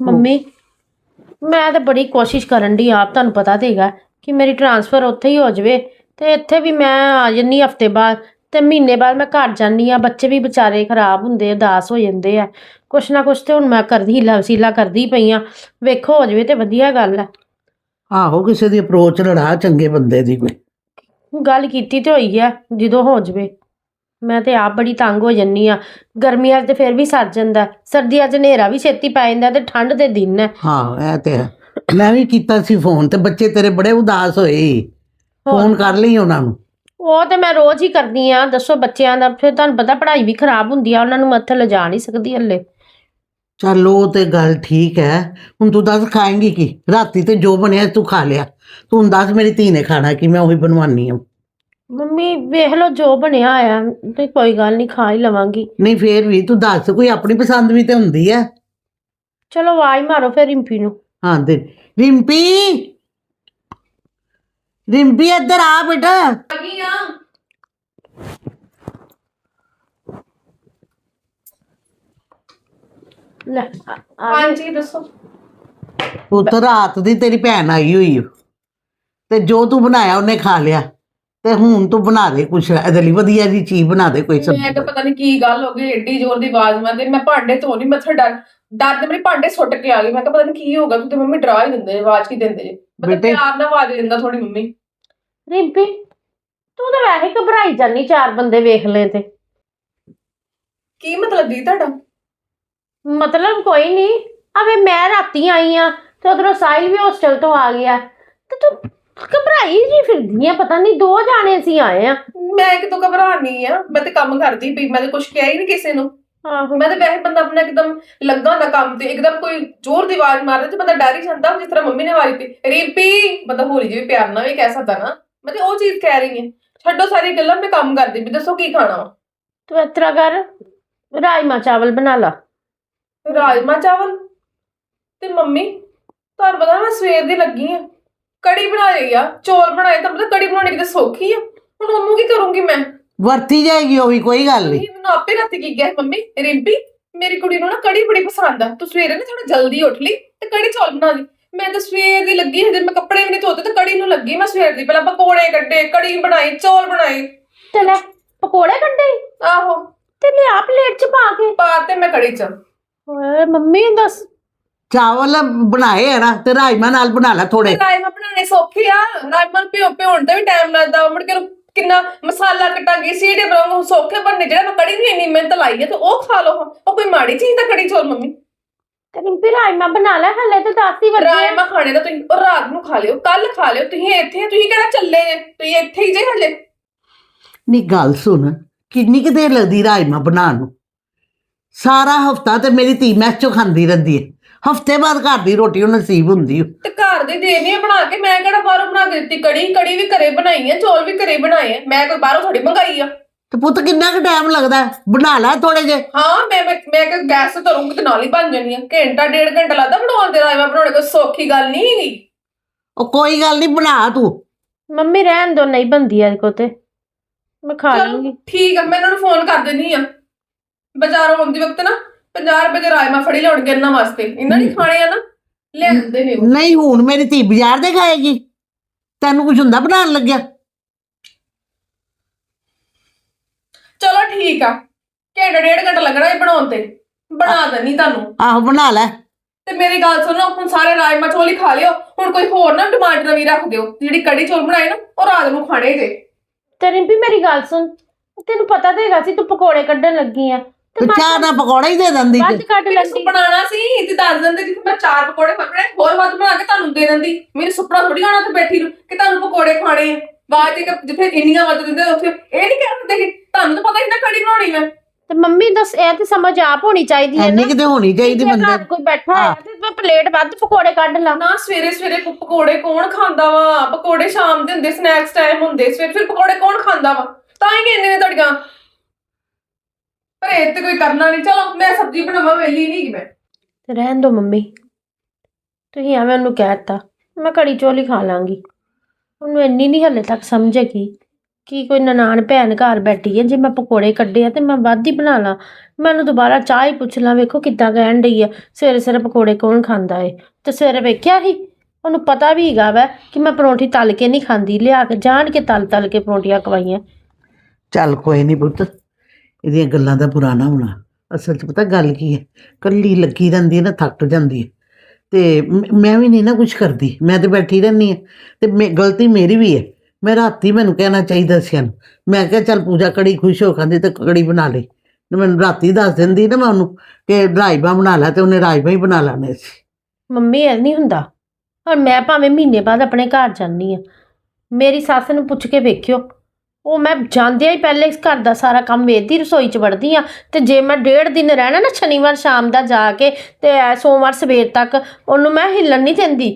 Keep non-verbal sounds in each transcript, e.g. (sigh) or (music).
Mummy ਮੈਂ ਤਾਂ ਬੜੀ ਕੋਸ਼ਿਸ਼ ਕਰਨ ਦੀ ਆਪ ਤੁਹਾਨੂੰ ਪਤਾ ਤੇਗਾ ਕਿ ਮੇਰੀ ਟਰਾਂਸਫਰ ਉੱਥੇ ਹੀ ਹੋ ਜਾਵੇ ਤੇ ਇੱਥੇ ਵੀ ਮੈਂ ਆ ਜੰਨੀ ਹਫ਼ਤੇ ਬਾਅਦ ਤੇ ਮਹੀਨੇ ਬਾਅਦ ਮੈਂ ਘਰ ਜਾਂਦੀ ਆ ਬੱਚੇ ਵੀ ਵਿਚਾਰੇ ਖਰਾਬ ਹੁੰਦੇ ਉਦਾਸ ਹੋ ਜਾਂਦੇ ਆ। ਕੁਛ ਨਾ ਕੁਛ ਤੇ ਹੁਣ ਮੈਂ ਕਰਦੀ ਹੀਲਾ ਵਸੀਲਾ ਕਰਦੀ ਪਈ ਆ ਵੇਖੋ ਹੋ ਜਾਵੇ ਤੇ ਵਧੀਆ ਗੱਲ ਆ। ਆਹੋ ਕਿਸੇ ਦੀ ਅਪਰੋਚ ਲੜਾ ਚੰਗੇ ਬੰਦੇ ਦੀ ਕੋਈ। ਗੱਲ ਕੀਤੀ ਤੇ ਹੋਈ ਆ ਜਦੋਂ ਹੋ ਜਾਵੇ। ਮੈਂ ਤੇ ਆਪ ਬੜੀ ਤੰਗ ਹੋ ਜੰਨੀ ਆ। ਗਰਮੀਆਂ 'ਚ ਤੇ ਫਿਰ ਵੀ ਸਰ ਜਾਂਦਾ ਸਰਦੀਆਂ 'ਚ ਹਨੇਰਾ ਵੀ ਛੇਤੀ ਪੈ ਜਾਂਦਾ ਤੇ ਠੰਡ ਦੇ ਦਿਨ ਹੈ। ਹਾਂ ਇਹ ਤੇ ਹੈ। ਮੈਂ ਵੀ ਕੀਤਾ ਸੀ ਫੋਨ ਤੇ ਬੱਚੇ ਤੇਰੇ ਬੜੇ ਉਦਾਸ ਹੋਏ ਫੋਨ ਕਰ ਲਈ ਉਹਨਾਂ ਨੂੰ। ਉਹ ਤੇ ਮੈਂ ਰੋਜ਼ ਹੀ ਕਰਦੀ ਆ ਦੱਸੋ ਬੱਚਿਆਂ ਦਾ। ਫਿਰ ਤੁਹਾਨੂੰ ਪਤਾ ਪੜ੍ਹਾਈ ਵੀ ਖਰਾਬ ਹੁੰਦੀ ਆ ਉਹਨਾਂ ਨੂੰ ਮੈਂ ਉੱਥੇ ਲਿਜਾ ਨਹੀਂ ਸਕਦੀ ਹੱਲੇ। ਚੱਲ ਉਹ ਤੇ ਗੱਲ ਠੀਕ ਹੈ। ਹੁਣ ਤੂੰ ਦੱਸ ਖਾਏਂਗੀ ਕੀ? ਰਾਤੀ ਤੇ ਜੋ ਬਣਿਆ ਤੂੰ ਖਾ ਲਿਆ। ਤੂੰ ਦੱਸ ਮੇਰੀ ਧੀ ਨੇ ਖਾਣਾ ਕੀ? ਮੈਂ ਉਹੀ ਬਣਵਾਨੀ ਆ ਮੰਮੀ ਵੇਖ ਲਓ ਜੋ ਬਣਿਆ ਆ ਤੇ ਕੋਈ ਗੱਲ ਨਹੀਂ ਖਾ ਹੀ ਲਵਾਂਗੀ। ਨਹੀਂ ਫੇਰ ਵੀ ਤੂੰ ਦੱਸ ਕੋਈ ਆਪਣੀ ਪਸੰਦ ਵੀ ਤੇ ਹੁੰਦੀ ਹੈ ਚਲੋ ਆਵਾਜ਼ ਮਾਰੋ ਫਿਰ ਰਿੰਪੀ ਨੂੰ। ਹਾਂ ਦੇ। ਰਿੰਪੀ! ਰਿੰਪੀ ਇੱਧਰ ਆ ਬੇਟਾ। ਲੈ ਆ- ਆ ਗਈ। ਹਾਂਜੀ ਦੱਸੋ। ਪੁੱਤ ਰਾਤ ਦੀ ਤੇਰੀ ਭੈਣ ਆਈ ਹੋਈ ਓ। ਤੇ ਜੋ ਤੂੰ ਬਣਾਇਆ ਉਹਨੇ ਖਾ ਲਿਆ। ਤੇ ਹੁਣ ਤੂੰ ਬਣਾ ਦੇ ਕੁਛ ਇਹਦੇ ਲਈ ਵਧੀਆ ਜੀ ਚੀਜ਼ ਬਣਾ ਦੇ ਕੋਈ ਮੈਂ ਸਬਜ਼ੀ। ਤਾਂ ਪਤਾ ਨਹੀਂ ਕੀ ਗੱਲ ਹੋ ਗਈ ਏਡੀ ਜ਼ੋਰ ਦੀ ਆਵਾਜ਼ ਮਾਰਦੇ ਮੈਂ ਭਾਂਡੇ ਧੋ ਨਹੀਂ ਮੈਂ ਥੋੜਾ ਡਰ ਡਰ ਦੇ ਮੇਰੇ ਭਾਂਡੇ ਸੁੱਟ ਕੇ ਆ ਗਈ ਮੈਂ ਕਿਹਾ ਪਤਾ ਨਹੀਂ ਕੀ ਹੋਗਾ ਤੂੰ ਤੇ ਮੰਮੀ ਡਰਾ ਹੀ ਦਿੰਦੇ ਆਵਾਜ਼ ਕੀ ਦਿੰਦੇ ਜੇ। ਮਤਲਬ ਬੇਟੇ- ਪਿਆਰ ਨਾਲ ਆਵਾਜ਼ ਦਿੰਦਾ ਥੋੜੀ ਮੰਮੀ। ਰਿੰਪੀ ਤੂੰ ਤਾਂ ਵੈਸੇ ਘਬਰਾਈ ਜਾਨੀ ਚਾਰ ਬੰਦੇ ਵੇਖ ਲੈ ਤੇ। ਕੀ ਮਤਲਬ ਦੀ ਤੁਹਾਡਾ? ਮਤਲਬ ਕੋਈ ਨਹੀਂ ਅਵੇ ਮੈਂ ਰਾਤੀ ਆਈ ਆ ਤੇ ਉਧਰੋਂ ਸਾਹਿਲ ਵੀ ਹੋਸਟਲ ਤੋਂ ਆ ਗਿਆ ਤੇ ਤੂੰ ਘਬਰਾਈ ਜੀ ਫਿਰਦੀ ਆ ਪਤਾ ਨਹੀਂ ਦੋ ਜਾਣੇ ਸੀ ਆਏ ਆ। ਮੈਂ ਕਿਤੋਂ ਘਬਰਾਣੀ ਆ ਮੈਂ ਤੇ ਕੰਮ ਕਰਦੀ ਪਈ ਮੈਂ ਤੇ ਕੁਝ ਕਿਹਾ ਹੀ ਨਹੀਂ ਕਿਸੇ ਨੂੰ। ਆਹੋ। ਮੈਂ ਤੇ ਵੈਸੇ ਬੰਦਾ ਆਪਣਾ ਇੱਕਦਮ ਲੱਗਾ ਹੁੰਦਾ ਕੰਮ ਤੇ ਇੱਕਦਮ ਕੋਈ ਜ਼ੋਰ ਦੀ ਆਵਾਜ਼ ਮਾਰਦਾ ਤੇ ਬੰਦਾ ਡਰ ਹੀ ਜਾਂਦਾ ਜਿਸ ਤਰ੍ਹਾਂ ਮੰਮੀ ਨੇ ਆਵਾਜ਼ ਦਿੱਤੀ ਰੀਪੀ ਬੰਦਾ ਹੋਲੀ ਜਿਹੀ ਪਿਆਰ ਨਾਲ ਵੀ ਕਹਿ ਸਕਦਾ ਨਾ। ਮੈਂ ਤੇ ਉਹ ਚੀਜ਼ ਕਹਿ ਰਹੀ ਹਾਂ। ਛੱਡੋ ਸਾਰੀ ਗੱਲਾਂ ਮੈਂ ਕੰਮ ਕਰਦੀ ਵੀ ਦੱਸੋ ਕੀ ਖਾਣਾ ਵਾ? ਤੂੰ ਇਸ ਤਰ੍ਹਾਂ ਕਰ ਰਾਜਮਾ ਚਾਵਲ ਬਣਾ ਲਾ। ਰਾਜਮਾ ਚਾਵਲ? ਤੇ ਮੰਮੀ ਤੁਹਾਨੂੰ ਪਤਾ ਮੈਂ ਸਵੇਰ ਦੀ ਲੱਗੀ ਆ। ਕੜੀ ਬਣਾ ਲਈ ਆ ਚੌਲ ਬਣਾਏ ਤਾਂ ਪਤਾ ਕੜੀ ਬਣਾਉਣੀ ਕਿਤੇ ਸੌਖੀ ਆ। ਹੁਣ ਉਹਨੂੰ ਕੀ ਕਰੂੰਗੀ ਮੈਂ? ਵਰਤੀ ਜਾਏਗੀ ਉਹ ਵੀ ਕੋਈ ਗੱਲ ਨਹੀਂ ਮੈਨੂੰ ਆਪੇ ਰਾਤੀ ਕੀ ਸੀ, ਮੰਮੀ? ਰਿੰਪੀ ਮੇਰੀ ਕੁੜੀ ਨੂੰ ਨਾ ਕੜੀ ਬੜੀ ਪਸੰਦ ਆ। ਤੂੰ ਸਵੇਰੇ ਨਾ ਥੋੜਾ ਜਲਦੀ ਉੱਠ ਲਈ ਤੇ ਕੜੀ ਚੌਲ ਬਣਾ ਲਈ। ਮੈਂ ਤਾਂ ਸਵੇਰ ਦੀ ਲੱਗੀ ਹਜੇ ਮੈਂ ਕੱਪੜੇ ਵੀ ਨਹੀਂ ਧੋਤੇ ਤੇ ਕੜੀ ਨੂੰ ਲੱਗੀ ਮੈਂ ਸਵੇਰ ਦੀ। ਪਹਿਲਾਂ ਪਕੌੜੇ ਕੱਢੇ ਕੜੀ ਬਣਾਈ ਚੌਲ ਬਣਾਏ। ਤੇ ਲੈ ਪਕੌੜੇ ਕੱਢੇ? ਆਹੋ। ਤੇ ਲਿਆ ਪਲੇਟ ਚ ਪਾ ਕੇ। ਪਾ ਤੇ ਮੈਂ ਕੜੀ ਚ। ਓਏ ਮੰਮੀ ਦੱਸ ਚਾਵਲ ਬਣਾਏ ਆ ਨਾ ਤੇ ਰਾਜਮਾ ਨਾਲ ਬਣਾ ਲੈ ਥੋੜੇ ਰਾਜਮਾ ਬਣਾਉਣੇ ਸੌਖੇ ਆ। ਰਾਜਮਾ ਨੂੰ ਭਿਓ ਭਿਉਣ ਦਾ ਵੀ ਟਾਈਮ ਲੱਗਦਾ ਮੁੜ ਕੇ ਕਿੰਨਾ ਮਸਾਲਾ ਕਟਾਂਗੇ ਸੀੜੇ ਬਣਾਉਂਗੇ ਸੌਖੇ ਬਣਨੇ। ਜਿਹੜਾ ਮੈਂ ਕੜੀ ਨੂੰ ਇੰਨੀ ਮਿਹਨਤ ਲਾਈ ਹੈ ਤੇ ਉਹ ਖਾ ਲਓ। ਉਹ ਕੋਈ ਮਾੜੀ ਚੀਜ਼ ਦਾ ਕੜੀ ਚੌਲ ਮੰਮੀ। ਤੇ ਰਿੰਪੀ ਰਾਜਮਾ ਬਣਾ ਲੈ ਹਲੇ ਤੇ 10 ਹੀ ਵਜੇ। ਰਾਜਮਾ ਖਾਣੇ ਦਾ ਤੁਸੀਂ ਉਹ ਰਾਤ ਨੂੰ ਖਾ ਲਿਓ ਕੱਲ ਖਾ ਲਿਓ। ਤੁਸੀਂ ਇੱਥੇ ਤੁਸੀਂ ਕਿਹੜਾ ਚੱਲੇ ਜੇ? ਤੁਸੀਂ ਇੱਥੇ ਹੀ ਜੇ ਹਲੇ। ਨਹੀਂ ਗੱਲ ਸੁਣ। ਕਿੰਨੀ ਕੁ ਦੇਰ ਲੱਗਦੀ ਰਾਜਮਾ ਬਣਾਉਣ ਨੂੰ? ਸਾਰਾ ਹਫਤਾ ਤੇ ਮੇਰੀ ਧੀ ਮੈਸ ਚੋਂ ਖਾਂਦੀ ਰਹਿੰਦੀ ਹੈ। ਹਫ਼ਤੇ ਬਾਅਦ ਘਰ ਦੀ ਰੋਟੀ ਉਹ ਨਸੀਬ ਹੁੰਦੀ ਓ। ਤੇ ਘਰ ਦੇ ਦੇਣੀ ਬਣਾ ਕੇ ਮੈਂ ਕਿਹੜਾ ਬਾਹਰੋਂ ਬਣਾ ਕੇ ਦਿੱਤੀ? ਕੜੀ ਕੜੀ ਵੀ ਘਰੇ ਬਣਾਈ ਹੈ ਚੌਲ ਵੀ ਘਰੇ ਬਣਾਏ ਆ। ਮੈਂ ਕੋਈ ਬਾਹਰੋਂ ਥੋੜੀ ਮੰਗਾਈ ਆ। ਤੇ ਪੁੱਤ ਕਿੰਨਾ ਕੁ ਟਾਈਮ ਲੱਗਦਾ? ਹੈ? ਬਣਾ ਲੈ ਥੋੜੇ ਜੇ। ਹਾਂ ਮੈਂ ਮੈਂ ਮੈਂ ਕਿ ਗੈਸ ਤੇ ਧਰੂੰਗੀ ਤੇ ਨਾਲ ਹੀ ਬਣ ਜਾਣੀ ਆ। ਘੰਟਾ ਡੇਢ ਘੰਟਾ ਲੱਗਦਾ ਬਣਾਉਣ ਤੇ ਰਾਜਮਾ ਬਣਾਉਣੇ ਕੋਈ ਸੌਖੀ ਗੱਲ ਨਹੀਂ ਹੈਗੀ। ਉਹ ਕੋਈ ਗੱਲ ਨਹੀਂ ਬਣਾ ਤੂੰ। ਮੰਮੀ ਰਹਿਣ ਦੋ ਨਹੀਂ ਬੰਦੀ ਐ ਕੋ ਤੇ। ਮੈਂ ਖਾ ਚਲੋ ਲੂੰਗੀ। ਠੀਕ ਆ ਮੈਂ ਇਹਨਾਂ ਨੂੰ ਫੋਨ ਕਰ ਦਿੰਨੀ ਆ। ਬਾਜ਼ਾਰੋਂ ਆਉਂਦੀ ਵਕਤ ਨਾ। 50 ਰੁਪਏ ਦੇ ਰਾਜਮਾ ਫੜੀ ਲਿਆਉਣਗੇ ਇਹਨਾਂ ਵਾਸਤੇ। ਇਹਨਾਂ ਨੇ ਖਾਣੇ ਆ ਨਾ ਲਿਆਉਂਦੇ ਨੇ ਉਹ। ਨਹੀਂ ਹੁਣ ਮੇਰੀ ਧੀ ਬਾਜ਼ਾਰ ਦੇ ਖਾਏਗੀ। ਤੈਨੂੰ ਕੁਝ ਹੁੰਦਾ ਬਣਾਉਣ ਲੱਗਿਆ? ਚਲੋ ਠੀਕ ਆ। ਘੰਟਾ ਡੇਢ ਘੰਟਾ ਲੱਗਣਾ ਇਹ ਬਣਾਉਣ ਤੇ। ਬਣਾ ਦੇਣੀ ਤੁਹਾਨੂੰ। ਆਹੋ ਬਣਾ ਲੈ। ਤੇ ਮੇਰੀ ਗੱਲ ਸੁਣੋ ਹੁਣ ਸਾਰੇ ਰਾਜਮਾ ਚੌਲ ਹੀ ਖਾ ਲਿਓ। ਹੁਣ ਕੋਈ ਹੋਰ ਨਾ ਡਿਮਾਂਡ ਨਵੀਂ ਰੱਖ ਦਿਓ। ਜਿਹੜੀ ਕੜੀ ਚੌਲ ਬਣਾਏ ਨਾ ਉਹ ਰਾਤ ਨੂੰ ਖਾਣੇ ਜੇ। ਤੇ ਰਿੰਪੀ ਮੇਰੀ ਗੱਲ ਸੁਣ। ਤੈਨੂੰ ਪਤਾ ਤੇ ਹੈਗਾ ਸੀ ਤੂੰ ਪਕੌੜੇ ਕੱਢਣ ਲੱਗੀ ਆ। ਤੇ ਚਾਹ ਦਾ ਪਕੌੜਾ ਹੀ ਦੇ ਦਿੰਦੀ ਵੱਧ ਤੇ ਕੱਢ ਮੈਨੂੰ ਲੈਂਦੀ ਆਣਾ ਸੀ ਤੇ ਦੱਸ ਦਿੰਦੇ ਜਿੱਥੇ ਮੈਂ ਚਾਰ ਪਕੌੜੇ ਖਾਣੇ ਹੋਰ ਵੱਧ ਬਣਾ ਕੇ ਤੁਹਾਨੂੰ ਦੇ ਦਿੰਦੀ। ਮੈਨੂੰ ਸੁਪਨਾ ਥੋੜੀ ਆਣਾ ਉੱਥੇ ਬੈਠੀ ਨੂੰ ਕਿ ਤੁਹਾਨੂੰ ਪਕੌੜੇ ਖਾਣੇ ਆ। ਬਾਅਦ ਕਿ ਜਿੱਥੇ ਇੰਨੀਆਂ ਵੱਧ ਦਿੰਦੇ ਉੱਥੇ ਇਹ ਨਹੀਂ ਕਹਿ ਦਿੰਦੇ ਕਿ ਤੁਹਾਨੂੰ ਤਾਂ ਪਤਾ ਹੀ ਨਾ ਕੜੀ ਬਣਾਉਣੀ ਮੈਂ। ਤੇ ਮੰਮੀ ਦੱਸ ਇਹ ਤੇ ਸਮਝ ਆਪ ਹੋਣੀ ਚਾਹੀਦੀ ਹੈ ਨਾ। ਕਿਤੇ ਹੋਣੀ ਚਾਹੀਦੀ ਜੇ ਬੰਦੇ ਘਰ ਕੋਈ ਬੈਠਾ ਹੈ। ਹਾਂ। ਤੇ ਮੈਂ ਪਲੇਟ ਵੱਧ ਪਕੌੜੇ ਕੱਢ ਲਾ। ਨਾ ਸਵੇਰੇ ਸਵੇਰੇ ਪ- ਪਕੌੜੇ ਕੌਣ ਖਾਂਦਾ ਵਾ? ਪਕੌੜੇ ਸ਼ਾਮ ਦੇ ਹੁੰਦੇ ਸਨੈਕਸ ਟਾਈਮ ਹੁੰਦੇ ਸਵੇਰੇ ਫਿਰ ਪਕੌੜੇ ਕੌਣ ਖਾਂਦਾ ਵਾ? ਤਾਂ ਹੀ ਕਹਿੰਦੇ ਨੇ ਤੁਹਾਡੀਆਂ ਪਰ ਇਹ ਤੇ ਕੋਈ ਕਰਨਾ ਨਹੀਂ। ਚਲੋ ਮੈਂ ਸਬਜ਼ੀ ਬਣਾਵਾਂ ਵੇਲੀ ਨਹੀਂ ਕਿ ਮੈਂ। ਤੇ ਰਹਿਣ ਦੋ ਮੰਮੀ। ਤੁਸੀਂ ਐਵੇਂ ਉਹਨੂੰ ਕਹਿਤਾ ਮੈਂ ਕੜੀ ਚੌਲ ਹੀ ਖਾ ਲਾਂਗੀ। ਉਹਨੂੰ ਇੰਨੀ ਨਹੀਂ ਹਲੇ ਤੱਕ ਸਮਝ ਹੈਗੀ ਕੀ ਕੋਈ ਨਨਾਣ ਭੈਣ ਘਰ ਬੈਠੀ ਹੈ ਜੇ ਮੈਂ ਪਕੌੜੇ ਕੱਢੇ ਆ ਤੇ ਮੈਂ ਵੱਧ ਹੀ ਬਣਾ ਲਾਂ। ਮੈਨੂੰ ਦੁਬਾਰਾ ਚਾਹ ਹੀ ਪੁੱਛ ਲਾਂ ਵੇਖੋ ਕਿੱਦਾਂ ਕਹਿਣ ਡਈ ਆ ਸਵੇਰੇ ਸਵੇਰੇ ਪਕੌੜੇ ਕੌਣ ਖਾਂਦਾ ਏ? ਤੇ ਸਵੇਰੇ ਵੇਖਿਆ ਸੀ ਉਹਨੂੰ ਪਤਾ ਵੀ ਹੈਗਾ ਵਾ ਕਿ ਮੈਂ ਪਰੌਂਠੀ ਤਲ ਕੇ ਨਹੀਂ ਖਾਂਦੀ ਲਿਆ ਕੇ ਜਾਣ ਕੇ ਤਲ ਤਲ ਕੇ ਪਰੌਂਠੀਆਂ ਖਵਾਈਆਂ। ਚੱਲ ਕੋਈ ਨਹੀਂ ਪੁੱਤ ਇਹਦੀਆਂ ਗੱਲਾਂ ਦਾ ਪੁਰਾਣਾ ਹੋਣਾ। ਅਸਲ 'ਚ ਪਤਾ ਗੱਲ ਕੀ ਹੈ? ਕੱਲੀ ਲੱਗੀ ਰਹਿੰਦੀ ਹੈ ਨਾ, ਥੱਕ ਜਾਂਦੀ ਹੈ। ਤੇ ਮੈਂ ਵੀ ਨਹੀਂ ਨਾ ਕੁਝ ਕਰਦੀ। ਮੈਂ ਤੇ ਬੈਠੀ ਰਹਿੰਦੀ ਹਾਂ। ਤੇ ਮੇ- ਗਲਤੀ ਮੇਰੀ ਵੀ ਹੈ। ਮੈਂ ਰਾਤੀ ਮੈਨੂੰ ਕਹਿਣਾ ਚਾਹੀਦਾ ਸੀ ਇਹਨੂੰ। ਮੈਂ ਕਿਹਾ, ਚੱਲ ਪੂਜਾ ਕੜੀ ਖੁਸ਼ ਹੋ ਖਾਂਦੀ ਤੇ ਕੜੀ ਬਣਾ ਲਈ। ਮੈਨੂੰ ਰਾਤੀ ਦੱਸ ਦਿੰਦੀ ਨਾ ਮੈਂ ਉਹਨੂੰ ਕਿ ਰਾਜਮਾ ਬਣਾ ਲੈ ਤੇ ਉਹਨੇ ਰਾਜਮਾ ਹੀ ਬਣਾ ਲੈਣੇ ਸੀ। ਮੰਮੀ, ਇਹ ਨਹੀਂ ਹੁੰਦਾ। ਹੁਣ ਮੈਂ ਭਾਵੇਂ ਮਹੀਨੇ ਬਾਅਦ ਆਪਣੇ ਘਰ ਜਾਂਦੀ ਆ ਮੇਰੀ ਸੱਸ ਨੂੰ ਪੁੱਛ ਕੇ ਵੇਖਿਓ। ਉਹ ਮੈਂ ਜਾਂਦਿਆਂ ਹੀ ਪਹਿਲੇ ਇਸ ਘਰ ਦਾ ਸਾਰਾ ਕੰਮ ਵੇਖਦੀ, ਰਸੋਈ 'ਚ ਵੜਦੀ ਆ ਤੇ ਜੇ ਮੈਂ ਡੇਢ ਦਿਨ ਰਹਿਣਾ ਨਾ ਸ਼ਨੀਵਾਰ ਸ਼ਾਮ ਦਾ ਜਾ ਕੇ ਤੇ ਸੋਮਵਾਰ ਸਵੇਰ ਤੱਕ ਉਹਨੂੰ ਮੈਂ ਹਿੱਲਣ ਨਹੀਂ ਦਿੰਦੀ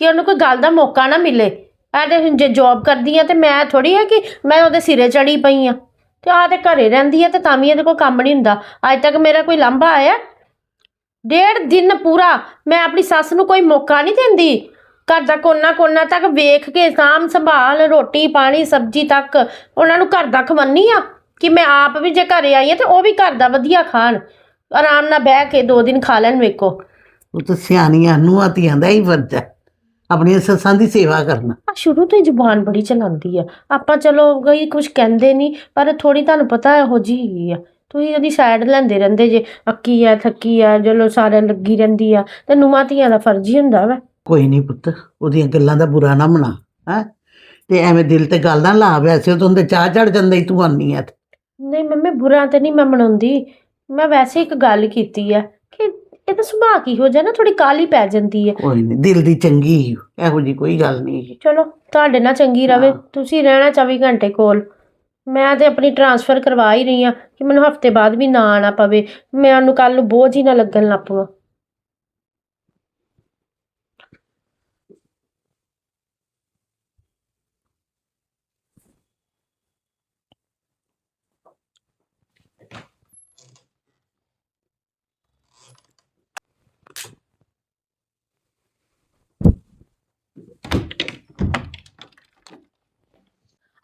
ਕਿ ਉਹਨੂੰ ਕੋਈ ਗੱਲ ਦਾ ਮੌਕਾ ਨਾ ਮਿਲੇ। ਐ ਤੇ ਹੁਣ ਜੇ ਜੌਬ ਕਰਦੀ ਆ ਤੇ ਮੈਂ ਥੋੜੀ ਹੈ ਕਿ ਮੈਂ ਉਹਦੇ ਸਿਰੇ ਚੜੀ ਪਈ ਆ ਤੇ ਆ ਤੇ ਘਰੇ ਰਹਿੰਦੀ ਆ ਤੇ ਤਾਂ ਵੀ ਇਹਦੇ ਕੋਲ ਕੰਮ ਨਹੀਂ ਹੁੰਦਾ। ਅੱਜ ਤੱਕ ਮੇਰਾ ਕੋਈ ਲਾਂਭਾ ਆਇਆ? ਡੇਢ ਦਿਨ ਪੂਰਾ ਮੈਂ ਆਪਣੀ ਸੱਸ ਨੂੰ ਕੋਈ ਮੌਕਾ ਨਹੀਂ ਦਿੰਦੀ। ਘਰ ਦਾ ਕੋਨਾ ਕੋਨਾ ਤੱਕ ਵੇਖ ਕੇ ਸਾਂਭ ਸੰਭਾਲ ਰੋਟੀ ਪਾਣੀ ਸਬਜ਼ੀ ਤੱਕ। ਉਹਨਾਂ ਨੂੰ ਘਰ ਦਾ ਖਵਾਨੀ ਆ ਕਿ ਮੈਂ ਆਪ ਵੀ ਜੇ ਘਰੇ ਆਈ ਆ ਤੇ ਉਹ ਵੀ ਘਰ ਦਾ ਵਧੀਆ ਖਾਣ। ਆਰਾਮ ਨਾਲ ਬਹਿ ਕੇ ਦੋ ਦਿਨ ਖਾ ਲੈਣ ਵੇਖੋ। ਉਹ ਤਾਂ ਸਿਆਣੀਆਂ ਨੂੰਹਾਂ ਧੀਆਂ ਦਾ ਹੀ ਫਰਜ਼ ਹੈ ਆਪਣੀਆਂ ਸੱਸਾਂ ਦੀ ਸੇਵਾ ਕਰਨਾ। ਆ ਸ਼ੁਰੂ ਤੋਂ ਹੀ ਜ਼ੁਬਾਨ ਬੜੀ ਚਲਾਉਂਦੀ ਆ। ਆਪਾਂ ਚਲੋ ਗਈ ਕੁਝ ਕਹਿੰਦੇ ਨਹੀਂ ਪਰ ਥੋੜੀ ਤੁਹਾਨੂੰ ਪਤਾ ਇਹੋ ਜਿਹੀ ਹੈਗੀ ਆ। ਤੁਸੀਂ ਉਹਦੀ ਸਾਈਡ ਲੈਂਦੇ ਰਹਿੰਦੇ ਜੇ ਅੱਕੀ ਆ ਥੱਕੀ ਆ ਚਲੋ ਸਾਰਿਆਂ ਲੱਗੀ ਰਹਿੰਦੀ ਆ ਤੇ ਨੂੰਹਾਂ ਧੀਆਂ ਦਾ ਫਰਜ਼ ਹੀ ਹੁੰਦਾ ਵਾ। ਕੋਈ ਨਹੀਂ ਪੁੱਤ ਉਹਦੀਆਂ ਗੱਲਾਂ ਦਾ ਬੁਰਾ ਨਾ ਮਨਾ ਹੈ ਤੇ ਐਵੇਂ ਦਿਲ ਤੇ ਗੱਲ ਨਾ ਲਾ ਵੈਸੇ ਤਾਂ ਉਹਦੇ ਚਾਹ ਚੜ ਜਾਂਦਾ ਹੀ ਤੂੰ ਆਨੀ ਤੇ। ਨਹੀਂ ਮੰਮੀ ਬੁਰਾ ਤੇ ਨਹੀਂ ਮੈਂ ਮਨਾਉਂਦੀ ਮੈਂ ਵੈਸੇ ਇੱਕ ਗੱਲ ਕੀਤੀ ਆ ਕਿ ਇਹਦਾ ਸੁਭਾਅ ਕੀ ਹੋ ਜਾ ਨਾ ਥੋੜੀ ਕਾਲੀ ਪੈ ਜਾਂਦੀ ਹੈ ਕੋਈ ਨਹੀਂ ਦਿਲ ਦੀ ਚੰਗੀ ਇਹੋ ਜੀ ਕੋਈ ਗੱਲ ਨਹੀਂ। ਚਲੋ ਤੁਹਾਡੇ ਨਾਲ ਚੰਗੀ ਰਵੇ ਹਾਂ। ਤੁਸੀਂ ਰਹਿਣਾ 24 ਘੰਟੇ ਕੋਲ ਮੈਂ ਤੇ ਆਪਣੀ ਟਰਾਂਸਫਰ ਕਰਵਾ ਹੀ ਰਹੀ ਆ ਕਿ ਮੈਨੂੰ ਹਫ਼ਤੇ ਬਾਅਦ ਵੀ ਨਾ ਆਣਾ ਪਵੇ ਮੈਨੂੰ ਕੱਲ ਨੂੰ ਬੋਝ ਹੀ ਨਾ ਲੱਗਣ ਲੱਗ ਪਵਾ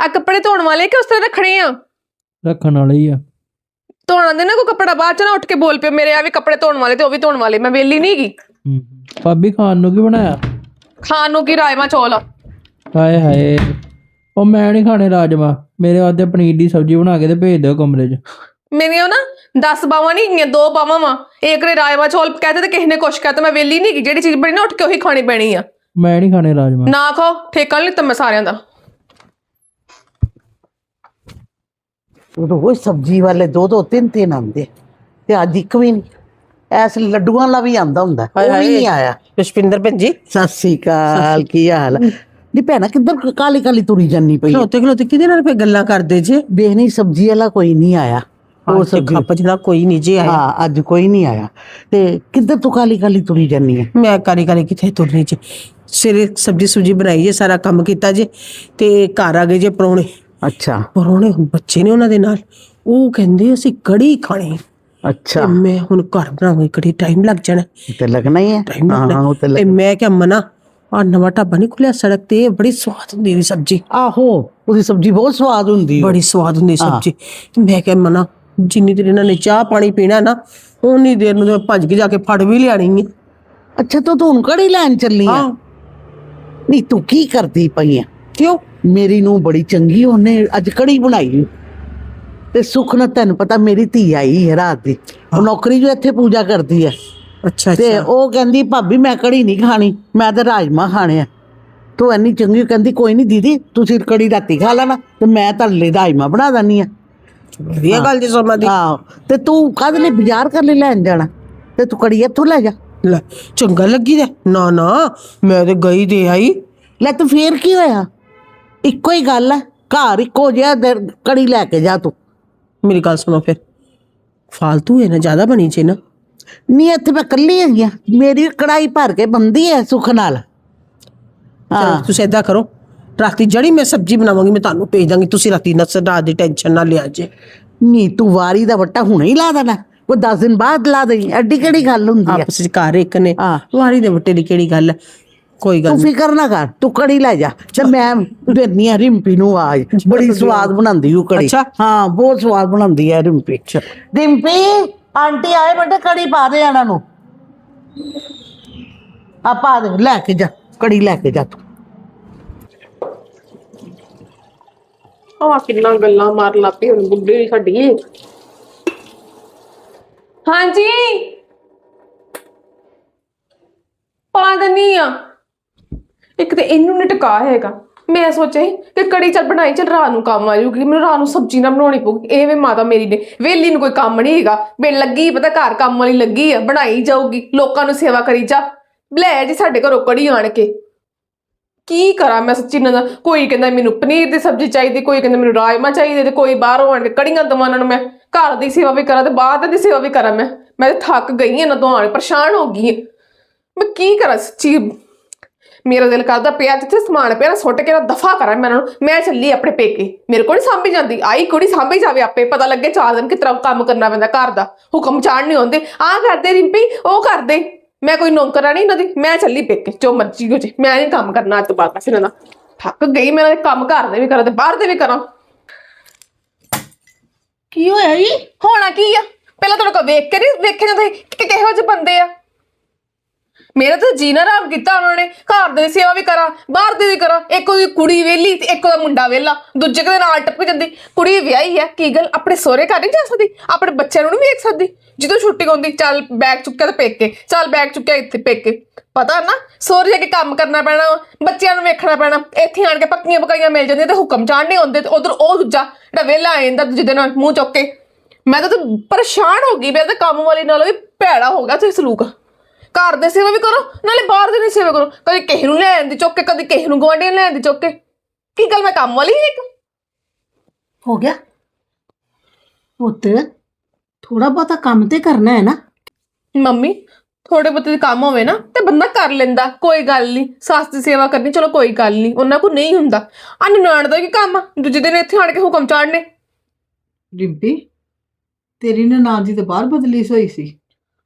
ਆ ਕੱਪੜੇ ਧੋਣ ਵਾਲੇ ਕਿ ਉਸ ਤਰ੍ਹਾਂ ਰੱਖਣੇ ਆ? ਰੱਖਣ ਵਾਲੇ ਹੀ ਆ। ਧੋਣਾ ਦੇ ਨਾ ਕੋਈ ਕੱਪੜਾ ਬਾਅਦ ਚ ਨਾ ਉੱਠ ਕੇ ਬੋਲ ਪਿਓ ਮੇਰੇ ਆ ਵੀ ਕੱਪੜੇ ਧੋਣ ਵਾਲੇ ਤੇ ਉਹ ਵੀ ਧੋਣ ਵਾਲੇ ਮੈਂ ਵੇਲੀ ਨਹੀਂ ਹੈਗੀ। ਹੂੰ। ਭਾਬੀ ਖਾਣ ਨੂੰ ਕੀ ਬਣਾਇਆ? ਖਾਣ ਨੂੰ ਕੀ ਰਾਜਮਾ ਚੌਲ ਆ। ਹਾਏ ਹਾਏ ਉਹ ਮੈਂ ਨਹੀਂ ਖਾਣੇ ਰਾਜਮਾ ਮੇਰੇ ਵਾਸਤੇ ਪਨੀਰ ਦੀ ਸਬਜ਼ੀ ਬਣਾ ਕੇ ਤੇ ਭੇਜ ਦਿਓ ਕਮਰੇ 'ਚ। ਮੇਰੀਆਂ ਨਾ 10 ਬਾਵਾਂ ਨਹੀਂ ਹੈਗੀਆਂ ਦੋ ਬਾਵਾਂ ਵਾ। ਇੱਕ ਨੇ ਰਾਜਮਾ ਚੌਲ ਕਹਤੇ ਤੇ ਕਿਸੇ ਨੇ ਕੁਛ ਕਹਤਾ ਮੈਂ ਵੇਲੀ ਨਹੀਂ ਹੈਗੀ ਜਿਹੜੀ ਚੀਜ਼ ਬਣੀ ਨਾ ਉੱਠ ਕੇ ਉਹੀ ਖਾਣੀ ਪੈਣੀ ਆ। ਮੈਂ ਨਹੀਂ ਖਾਣੇ ਰਾਜਮਾ ਨਾ ਖਾਓ ਠੇਕਾ ਨਹੀਂ ਲਿੱਤਾ ਮੈਂ ਸਾਰਿਆਂ ਦਾ। ਕੋਈ ਸਬਜ਼ੀ ਵਾਲੇ ਦੋ ਦੋ ਤਿੰਨ ਤਿੰਨ ਆਉਂਦੇ ਤੇ ਅੱਜ ਇੱਕ ਵੀ ਨਹੀਂ। ਐਸ ਲੱਡੂਆਂ ਵਾਲਾ ਵੀ ਆਂਦਾ ਹੁੰਦਾ ਉਹ ਵੀ ਨਹੀਂ ਆਇਆ। ਪੁਸ਼ਪਿੰਦਰ ਭੈਣ ਜੀ। ਸਤਿ ਸ੍ਰੀ ਅਕਾਲ ਕੀ ਹਾਲ? ਹੈ। ਨੀ ਭੈਣਾ ਕਿੱਧਰ ਕਾਲੀ ਕਾਲੀ ਤੁਰੀ ਜਾਨੀ ਪਈ? ਖਲੋਤੇ ਖਲੋਤੇ ਕਿਹਦੇ ਨਾਲ ਫੇ ਗੱਲਾਂ ਕਰਦੇ ਜੇ? ਨਹੀਂ ਸਬਜ਼ੀ ਵਾਲਾ ਕੋਈ ਨਹੀਂ ਆਇਆ। ਉਹ ਉਹ ਸਬਜ਼ੀ ਖੱਪ ਜਿਹਦਾ ਕੋਈ ਨਹੀਂ ਜੇ ਆਇਆ। ਹਾਂ ਅੱਜ ਕੋਈ ਨਹੀਂ ਆਇਆ। ਤੇ ਕਿੱਧਰ ਤੂੰ ਕਾਲੀ ਕਾਲੀ ਤੁਰੀ ਜਾਨੀ ਹੈ ਮੈਂ ਕਾਰੀ ਕਾਰੀ ਕਿੱਥੇ ਤੁਰਨੀ ਚ ਸਿਰੇ ਸਬਜੀ ਸੁਜੀ ਬਣਾਈ ਜੇ ਸਾਰਾ ਕੰਮ ਕੀਤਾ ਜੇ ਤੇ ਘਰ ਆ ਗਏ ਜੇ ਪਰੋਣੇ। ਅੱਛਾ। ਪਰੋਣੇ ਬੱਚੇ ਨੇ ਉਹਨਾਂ ਦੇ ਨਾਲ ਉਹ ਕਹਿੰਦੇ ਅਸੀਂ ਕੜੀ ਖਾਣੀ। ਅੱਛਾ। ਮੈਂ ਹੁਣ ਘਰ ਬਣਾਵਾਂਗੀ ਕੜੀ ਟਾਈਮ ਲੱਗ ਜਾਣਾ। ਤੇ ਲੱਗਣਾ ਹੀ ਹੈ। ਟਾਈਮ ਹਾਂ ਹਾਂ, ਉਹ ਤੇ ਤੇ ਮੈਂ ਕਿਹਾ ਮਨਾ ਆ ਨਵਾਂ ਢਾਬਾ ਨਹੀਂ ਖੁੱਲਿਆ ਸੜਕ ਤੇ ਇਹ ਬੜੀ ਸਵਾਦ ਹੁੰਦੀ ਹੈ ਸਬਜੀ। ਆਹੋ ਉਹਦੀ ਸਬਜ਼ੀ ਬਹੁਤ ਸਵਾਦ ਹੁੰਦੀ ਹੈ। ਬੜੀ ਸਵਾਦ ਹੁੰਦੀ। ਸਬਜੀ। ਮੈਂ ਕਿਹਾ ਮਨਾ ਜਿੰਨੀ ਦੇਰ ਇਹਨਾਂ ਨੇ ਚਾਹ ਪਾਣੀ ਪੀਣਾ ਨਾ ਉਨੀ ਦੇਰ ਨੂੰ ਮੈਂ ਭੱਜ ਕੇ ਜਾ ਕੇ ਫੜ ਵੀ ਲਿਆਣੀ ਹੈ। ਅੱਛਾ ਤੂੰ ਤੂੰ ਹੁਣ ਕੜੀ ਲੈਣ ਚੱਲੀ ਆ। ਹਾਂ। ਨਹੀਂ ਤੂੰ ਕੀ ਕਰਦੀ ਪਈ ਆ? ਕਿਉਂ ਮੇਰੀ ਨੂੰ ਬੜੀ ਚੰਗੀ ਉਹਨੇ ਅੱਜ ਕੜੀ ਬਣਾਈ ਤੇ ਸੁੱਖ ਨਾਲ ਤੈਨੂੰ ਪਤਾ ਮੇਰੀ ਧੀ ਆਈ ਹੈ ਰਾਤ ਦੀ ਉਹ ਨੌਕਰੀ ਜੋ ਇੱਥੇ ਪੂਜਾ ਕਰਦੀ ਹੈ ਅੱਛਾ ਤੇ ਅੱਛਾ ਉਹ ਕਹਿੰਦੀ ਭਾਬੀ ਮੈਂ ਕੜੀ ਨਹੀਂ ਖਾਣੀ ਮੈਂ ਤਾਂ ਰਾਜਮਾ ਖਾਣੇ ਆ ਤੂੰ ਇੰਨੀ ਚੰਗੀ ਕਹਿੰਦੀ ਕੋਈ ਨਹੀਂ ਦੀਦੀ ਤੁਸੀਂ ਕੜੀ ਰਾਤੀ ਖਾ ਲੈਣਾ ਤੇ ਮੈਂ ਤੁਹਾਡੇ ਲਈ ਰਾਜਮਾ ਬਣਾ ਦਨੀ ਆ ਵਧੀਆ ਗੱਲ ਜੀ ਸਮਾਂ ਦੀ ਆਹੋ ਤੇ ਤੂੰ ਕਦ ਲਈ ਬਾਜ਼ਾਰ ਕਰ ਲਈ ਲੈਣ ਜਾਣਾ ਤੇ ਤੂੰ ਕੜੀ ਇੱਥੋਂ ਲੈ ਜਾ ਲੈ ਚੰਗਾ ਲੱਗੀ ਦੇ ਨਾ ਨਾ ਮੈਂ ਤੇ ਗਈ ਦੇ ਆਈ ਲੈ ਤੂੰ ਫੇਰ ਕੀ ਹੋਇਆ ਇੱਕੋ ਹੀ ਗੱਲ ਹੈ ਘਰ ਇੱਕੋ ਜਿਹਾ ਕੜੀ ਲੈ ਕੇ ਜਾ ਤੂੰ। ਮੇਰੀ ਗੱਲ ਸੁਣੋ ਫਿਰ। ਫਾਲਤੂ ਹੈ ਨਾ ਜ਼ਿਆਦਾ ਬਣੀ ਜੇ ਨਾ। ਨਹੀਂ ਇੱਥੇ ਮੈਂ ਕੱਲੀ ਹੈਗੀ ਆ। ਮੇਰੀ ਕੜਾਈ ਭਰ ਕੇ ਬੰਦੀ ਹੈ ਸੁੱਖ ਨਾਲ। ਚਲੋ ਹਾਂ। ਤੁਸੀਂ ਏਦਾਂ ਕਰੋ। ਰਾਤੀ ਜਿਹੜੀ ਮੈਂ ਸਬਜ਼ੀ ਬਣਾਵਾਂਗੀ ਮੈਂ ਤੁਹਾਨੂੰ ਭੇਜ ਦਾਂਗੀ। ਤੁਸੀਂ ਰਾਤੀ ਨਸਰ ਰਾਤ ਦੀ ਟੈਨਸ਼ਨ ਨਾ ਲਿਆ ਜੇ। ਨਹੀਂ ਤੂੰ ਵਾਰੀ ਦਾ ਵੱਟਾ ਹੁਣੇ ਹੀ ਲਾ ਦੇਣਾ। ਕੋਈ 10 ਦਿਨ ਬਾਅਦ ਲਾ ਦੇਈ। ਐਡੀ ਕਿਹੜੀ ਗੱਲ ਹੁੰਦੀ ਹੈ ਆਪਸ ਵਿੱਚ ਘਰ ਇੱਕ ਨੇ। ਹਾਂ। ਵਾਰੀ ਦੇ ਵੱਟੇ ਦੀ ਕਿਹੜੀ ਗੱਲ ਹੈ ਕੋਈ ਗੱਲ ਤੂੰ ਫਿਕਰ ਨਾ ਕਰ ਤੂੰ ਕੜੀ ਲੈ ਜਾ। ਤੇ ਮੈਂ ਦੇਨੀ ਆ ਰਿੰਪੀ ਨੂੰ ਆਵਾਜ਼। ਬੜੀ ਸਵਾਦ ਬਣਾਉਂਦੀ ਉਹ ਕੜੀ। ਅੱਛਾ। ਹਾਂ ਬਹੁਤ ਸਵਾਦ ਬਣਾਉਂਦੀ ਹੈ ਰਿੰਪੀ। ਰਿੰਪੀ ਆਂਟੀ ਆਏ ਬੇਟੇ ਕੜੀ ਪਾ ਦੇ ਇਹਨਾਂ ਨੂੰ। ਆ ਪਾ ਦੇ ਲੈ ਕੇ ਜਾ ਕੜੀ ਲੈ ਕੇ ਜਾ ਤੂੰ। ਆਹ ਕਿੰਨਾ ਗੱਲਾਂ ਮਾਰ ਲੱਪੀ ਹੁਣ ਬੁੱਢੀ ਵੀ ਸਾਡੀ। ਹਾਂਜੀ। ਪਾ ਦਨੀ ਆ। ਇੱਕ ਤੇ ਇਹਨੂੰ ਨੀ ਹੈਗਾ। ਮੈਂ ਸੋਚਿਆ ਸੀ ਕਿ ਕੜੀ ਚੱਲ ਬਣਾਈ, ਚੱਲ ਰਾਤ ਨੂੰ ਕੰਮ ਆ ਜਾਊਗੀ ਮੈਨੂੰ ਰਾਤ ਨੂੰ ਸਬਜ਼ੀ ਨਾ ਬਣਾਉਣੀ ਪਊਗੀ। ਇਹ ਵੇ ਮਾਤਾ ਮੇਰੀ ਨੇ, ਵੇਲੀ ਨੂੰ ਕੋਈ ਕੰਮ ਨਹੀਂ ਹੈਗਾ। ਬੇ ਲੱਗੀ, ਪਤਾ ਘਰ ਕੰਮ ਵਾਲੀ ਲੱਗੀ ਆ, ਬਣਾਈ ਜਾਊਗੀ, ਲੋਕਾਂ ਨੂੰ ਸੇਵਾ ਕਰੀ ਜਾ। ਲੈ ਜੀ ਸਾਡੇ ਘਰੋਂ ਕੜੀ ਆਣ ਕੇ। ਕੀ ਕਰਾਂ ਮੈਂ ਸੱਚੀ ਨਾ ਕੋਈ ਕਹਿੰਦਾ ਮੈਨੂੰ ਪਨੀਰ ਦੀ ਸਬਜ਼ੀ ਚਾਹੀਦੀ, ਕੋਈ ਕਹਿੰਦਾ ਮੈਨੂੰ ਰਾਜਮਾ ਚਾਹੀਦੇ ਤੇ ਕੋਈ ਬਾਹਰੋਂ ਆਣ ਕੇ ਕੜੀਆਂ ਦਵਾਂ ਉਹਨਾਂ ਨੂੰ ਮੈਂ। ਘਰ ਦੀ ਸੇਵਾ ਵੀ ਕਰਾਂ ਤੇ ਬਾਹਰ ਦੀ ਸੇਵਾ ਵੀ ਕਰਾਂ ਮੈਂ। ਮੈਂ ਤੇ ਥੱਕ ਗਈ ਹਾਂ ਨਾ ਤੋਂ ਆਣ ਪਰੇਸ਼ਾਨ ਹੋ ਗਈ ਹਾਂ ਮੈਂ ਕੀ ਕਰਾਂ ਸੱਚੀ? ਮੇਰਾ ਦਿਲ ਕਰਦਾ ਪਿਆ ਜਿੱਥੇ ਸਮਾਨ ਪਿਆ ਨਾ ਸੁੱਟ ਕੇ ਨਾ ਦਫਾ ਕਰਾਂ ਮੈਂ ਨੂੰ। ਮੈਂ ਚੱਲੀ ਆਪਣੇ ਪੇਕੇ। ਮੇਰੇ ਕੋਲ ਨਹੀਂ ਸਾਂਭੀ ਜਾਂਦੀ। ਆਈ ਕੁੜੀ ਸਾਂਭੀ ਜਾਵੇ ਆਪੇ। ਪਤਾ ਲੱਗੇ ਚਾਰ ਦਿਨ ਕਿਸ ਤਰ੍ਹਾਂ ਕੰਮ ਕਰਨਾ ਪੈਂਦਾ ਘਰ ਦਾ। ਹੁਕਮ ਚਾੜ ਨਹੀਂ ਹੁੰਦੇ ਆਹ ਕਰਦੇ ਰਿੰਪੀ ਉਹ ਕਰਦੇ। ਮੈਂ ਕੋਈ ਨੌਕਰਾਂ ਨਹੀਂ ਇਹਨਾਂ ਦੀ। ਮੈਂ ਚੱਲੀ ਪੇਕੇ ਜੋ ਮਰਜ਼ੀ ਹੋ ਜੇ। ਮੈਂ ਨਹੀਂ ਕੰਮ ਕਰਨਾ ਅੱਜ ਤੋਂ ਬਾਅਦ ਇਹਨਾਂ ਦਾ। ਥੱਕ ਗਈ ਮੈਂ ਇਹਨਾਂ ਦੇ ਕੰਮ ਘਰ ਦੇ ਵੀ ਕਰਾਂ ਤੇ ਬਾਹਰ ਦੇ ਵੀ ਕਰਾਂ। ਕੀ ਹੋਇਆ ਜੀ? ਹੋਣਾ ਕੀ ਆ? ਪਹਿਲਾਂ ਤੁਹਾਡੇ ਕੋਲ ਵੇਖ ਕੇ ਨਹੀਂ ਵੇਖੇ ਜਾਂਦੇ ਕਿ ਕਿਹੋ ਜਿਹੇ ਬੰਦੇ ਆ। ਮੇਰਾ ਤਾਂ ਜੀਣਾ ਰਾਮ ਕੀਤਾ ਉਹਨਾਂ ਨੇ ਘਰ ਦੀ ਸੇਵਾ ਵੀ ਕਰਾਂ ਬਾਹਰ ਦੀ ਵੀ ਕਰਾਂ ਇੱਕ ਉਹਦੀ ਕੁੜੀ ਵੇਲੀ ਤੇ ਇੱਕ ਉਹਦਾ ਮੁੰਡਾ ਵੇਲਾ ਦੂਜੇ ਦੇ ਨਾਲ ਟੱਪ ਜਾਂਦੀ। ਕੁੜੀ ਵਿਆਹੀ ਹੈ ਕੀ ਗੱਲ ਆਪਣੇ ਸਹੁਰੇ ਘਰ ਨਹੀਂ ਜਾ ਸਕਦੀ? ਆਪਣੇ ਬੱਚਿਆਂ ਨੂੰ ਨਹੀਂ ਵੇਖ ਸਕਦੀ? ਜਦੋਂ ਛੁੱਟੀ ਹੁੰਦੀ ਚੱਲ ਬੈਗ ਚੁੱਕਿਆ ਤੇ ਪੇਕੇ ਚੱਲ ਬੈਗ ਚੁੱਕਿਆ ਇੱਥੇ ਪੇਕੇ। ਪਤਾ ਨਾ ਸਹੁਰੇ ਜਾ ਕੇ ਕੰਮ ਕਰਨਾ ਪੈਣਾ ਵਾ, ਬੱਚਿਆਂ ਨੂੰ ਵੇਖਣਾ ਪੈਣਾ ਇੱਥੇ ਆਣ ਕੇ ਪੱਕੀਆਂ ਪਕਾਈਆਂ ਮਿਲ ਜਾਂਦੀਆਂ ਤੇ ਹੁਕਮ ਚਾੜਨੇ ਹੁੰਦੇ ਤੇ ਉਧਰ ਉਹ ਦੂਜਾ ਜਿਹੜਾ ਵੇਲਾ ਆ ਜਾਂਦਾ ਦੂਜੇ ਦਿਨ ਮੂੰਹ ਚੁੱਕ ਕੇ। ਮੈਂ ਤਾਂ ਪਰੇਸ਼ਾਨ ਹੋ ਗਈ ਮੇਰੇ ਤਾਂ ਕੰਮ ਵਾਲੀ ਨਾਲੋਂ ਵੀ ਭੈੜਾ ਹੋ ਗਿਆ ਤੁਸੀਂ ਸਲੂਕ। ਘਰ ਦੇ ਸੇਵਾ ਵੀ ਕਰੋ ਨਾਲੇ ਬਾਹਰ ਦੇ ਵੀ ਸੇਵਾ ਕਰੋ। ਕਦੇ ਕਿਸੇ ਨੂੰ ਲੈ ਆਂਦੀ ਚੁੱਕ ਕੇ ਕਦੇ ਕਿਸੇ ਨੂੰ ਗਵਾਂਢੀਆਂ ਲੈ ਆਂਦੀ ਚੁੱਕ ਕੇ। ਕੀ ਗੱਲ ਮੈਂ ਕੰਮ ਵਾਲੀ ਹਾਂ ਇੱਕ? ਹੋ ਗਿਆ। ਪੁੱਤ ਥੋੜਾ ਬਹੁਤਾ ਕੰਮ ਤੇ ਕਰਨਾ ਹੈ ਨਾ। ਮੰਮੀ ਥੋੜੇ ਬਹੁਤੇ ਕੰਮ ਹੋਵੇ ਨਾ ਤੇ ਬੰਦਾ ਕਰ ਲੈਂਦਾ ਕੋਈ ਗੱਲ ਨਹੀਂ। ਸੱਸ ਦੀ ਸੇਵਾ ਕਰਨੀ ਚਲੋ ਕੋਈ ਗੱਲ ਨਹੀਂ ਉਹਨਾਂ ਕੋ ਨਹੀਂ ਹੁੰਦਾ। ਆ ਨਨਾਣ ਦਾ ਕੀ ਕੰਮ ਆ? ਦੂਜੇ ਦਿਨ ਇੱਥੇ ਆਣ ਕੇ ਹੁਕਮ ਚਾੜਨੇ। ਰਿੰਪੀ ਤੇਰੀ ਨਨਾਣ ਦੀ ਤਾਂ ਬਾਹਰ ਬਦਲੀ ਹੋਈ ਸੀ।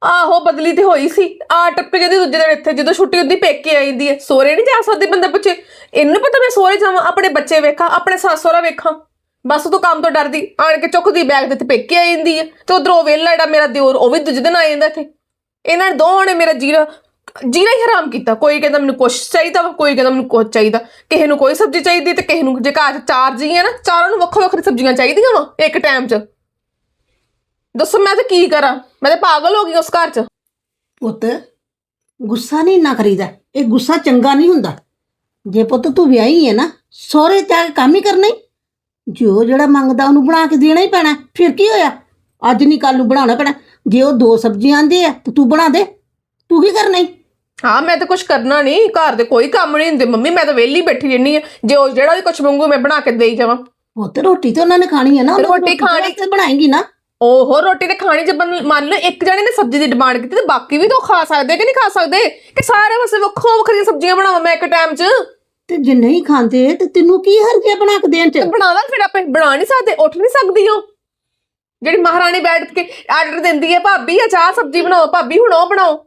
ਆਹੋ, ਬਦਲੀ ਤੇ ਹੋਈ ਸੀ। ਆ ਟੱਪੇ ਜਾਂਦੀ ਦੂਜੇ ਦਿਨ ਇੱਥੇ, ਜਦੋਂ ਛੁੱਟੀ ਹੁੰਦੀ ਪੇਕੇ ਆਈ ਦੀ ਹੈ। ਸੋਰੇ ਨਹੀਂ ਜਾ ਸਕਦੀ ਬੰਦਾ ਪੁੱਛੇ। ਇਹਨੂੰ ਪਤਾ ਮੈਂ ਸੋਹਰੇ ਜਾਵਾਂ, ਆਪਣੇ ਬੱਚੇ ਵੇਖਾਂ, ਆਪਣੇ ਸੱਸ ਸਹੁਰਾ ਵੇਖਾਂ। ਬਸ ਉਹ ਤੋਂ ਕੰਮ ਤੋਂ ਡਰਦੀ, ਆਣ ਕੇ ਚੁੱਕਦੀ ਬੈਗ ਤੇ ਪੇਕੇ ਆ ਜਾਂਦੀ ਹੈ। ਤੇ ਉਧਰੋਂ ਉਹ ਵੇਲਾ ਜਿਹੜਾ ਮੇਰਾ ਦਿਓਰ, ਉਹ ਵੀ ਦੂਜੇ ਦਿਨ ਆ ਜਾਂਦਾ ਇੱਥੇ। ਇਹਨਾਂ ਨੇ ਦੋਵਾਂ ਨੇ ਮੇਰਾ ਜੀਰਾ ਜੀਣਾ ਹੀ ਹਰਾਮ ਕੀਤਾ। ਕੋਈ ਕਹਿੰਦਾ ਮੈਨੂੰ ਕੁਛ ਚਾਹੀਦਾ ਵਾ, ਕੋਈ ਕਹਿੰਦਾ ਮੈਨੂੰ ਕੁਛ ਚਾਹੀਦਾ। ਕਿਸੇ ਨੂੰ ਕੋਈ ਸਬਜ਼ੀ ਚਾਹੀਦੀ ਤੇ ਕਿਸੇ ਨੂੰ ਜੇ ਘਰ ਚਾਰ ਜੀ ਹੈ ਨਾ, ਚਾਰਾਂ ਨੂੰ ਵੱਖੋ ਵੱਖਰੀ ਸਬਜ਼ੀਆਂ ਚਾਹੀਦੀਆਂ ਵਾ, ਇੱਕ ਟਾਈਮ 'ਚ। ਦੱਸੋ ਮੈਂ ਤਾਂ ਕੀ ਕਰਾਂ? ਮੈਂ ਤਾਂ ਪਾਗਲ ਹੋ ਗਈ ਉਸ ਘਰ 'ਚ। ਪੁੱਤ ਗੁੱਸਾ ਨਹੀਂ ਨਾ ਕਰੀਦਾ। ਇਹ ਗੁੱਸਾ ਚੰਗਾ ਨਹੀਂ ਹੁੰਦਾ। ਜੇ ਪੁੱਤ ਤੂੰ ਵਿਆਹੀ ਹੈ ਨਾ ਸਹੁਰੇ ਜਾ ਕੇ ਕੰਮ ਹੀ ਕਰਨਾ ਹੀ ਜੋ ਜਿਹੜਾ ਮੰਗਦਾ ਉਹਨੂੰ ਬਣਾ ਕੇ ਦੇਣਾ ਹੀ ਪੈਣਾ। ਫਿਰ ਕੀ ਹੋਇਆ? ਅੱਜ ਨਹੀਂ ਕੱਲ ਨੂੰ ਬਣਾਉਣਾ ਪੈਣਾ। ਜੇ ਉਹ ਦੋ ਸਬਜ਼ੀਆਂ ਆਂਦੇ ਆ ਤੇ ਤੂੰ ਬਣਾ ਦੇ। ਤੂੰ ਕੀ ਕਰਨਾ ਈ? ਹਾਂ ਮੈਂ ਤਾਂ ਕੁਝ ਕਰਨਾ ਨਹੀਂ ਘਰ ਦੇ ਕੋਈ ਕੰਮ ਨਹੀਂ ਹੁੰਦੇ। ਮੰਮੀ ਮੈਂ ਤਾਂ ਵਿਹਲੀ ਬੈਠੀ ਰਹਿੰਦੀ ਆ। ਜੇ ਉਹ ਜਿਹੜਾ ਵੀ ਕੁਝ ਮੰਗੂ ਮੈਂ ਬਣਾ ਕੇ ਦੇਈ ਜਾਵਾਂ। ਪੁੱਤ ਰੋਟੀ ਤੇ ਉਹਨਾਂ ਨੇ ਖਾਣੀ ਹੈ ਨਾ। ਉਹਨਾਂ ਰੋਟੀ ਖਾਣੀ- ਤੇ ਬਣਾਏਗੀ ਨਾ। ਓਹੋ ਰੋਟੀ ਤੇ ਖਾਣੀ ਜੇ ਬਣ- ਮੰਨ ਲਓ ਇੱਕ ਜਣੇ ਨੇ ਸਬਜ਼ੀ ਦੀ ਡਿਮਾਂਡ ਕੀਤੀ ਤੇ ਬਾਕੀ ਵੀ ਤਾਂ ਉਹ ਖਾ ਸਕਦੇ ਕਿ ਨਹੀਂ ਖਾ ਸਕਦੇ? ਕਿ ਸਾਰੇ ਵਾਸਤੇ ਵੱਖੋ ਵੱਖਰੀਆਂ ਸਬਜ਼ੀਆਂ ਬਣਾਵਾਂ ਮੈਂ ਇੱਕ ਟਾਈਮ 'ਚ? ਤੇ ਜੇ ਨਹੀਂ ਖਾਂਦੇ ਤੇ ਤੈਨੂੰ ਕੀ ਹਰਜ ਹੈ ਬਣਾ ਕੇ ਦੇਣ ਚ? ਬਣਾ ਲਾਂ ਫਿਰ ਆਪੇ ਬਣਾ ਨਹੀਂ ਸਕਦੇ ਉੱਠ ਨਹੀਂ ਸਕਦੀ ਉਹ। ਜਿਹੜੀ ਮਹਾਰਾਣੀ ਬੈਠ ਕੇ ਆਰਡਰ ਦਿੰਦੀ ਹੈ ਭਾਬੀ ਆ ਚਾਹ ਸਬਜ਼ੀ ਬਣਾਓ ਭਾਬੀ ਹੁਣ ਉਹ ਬਣਾਓ।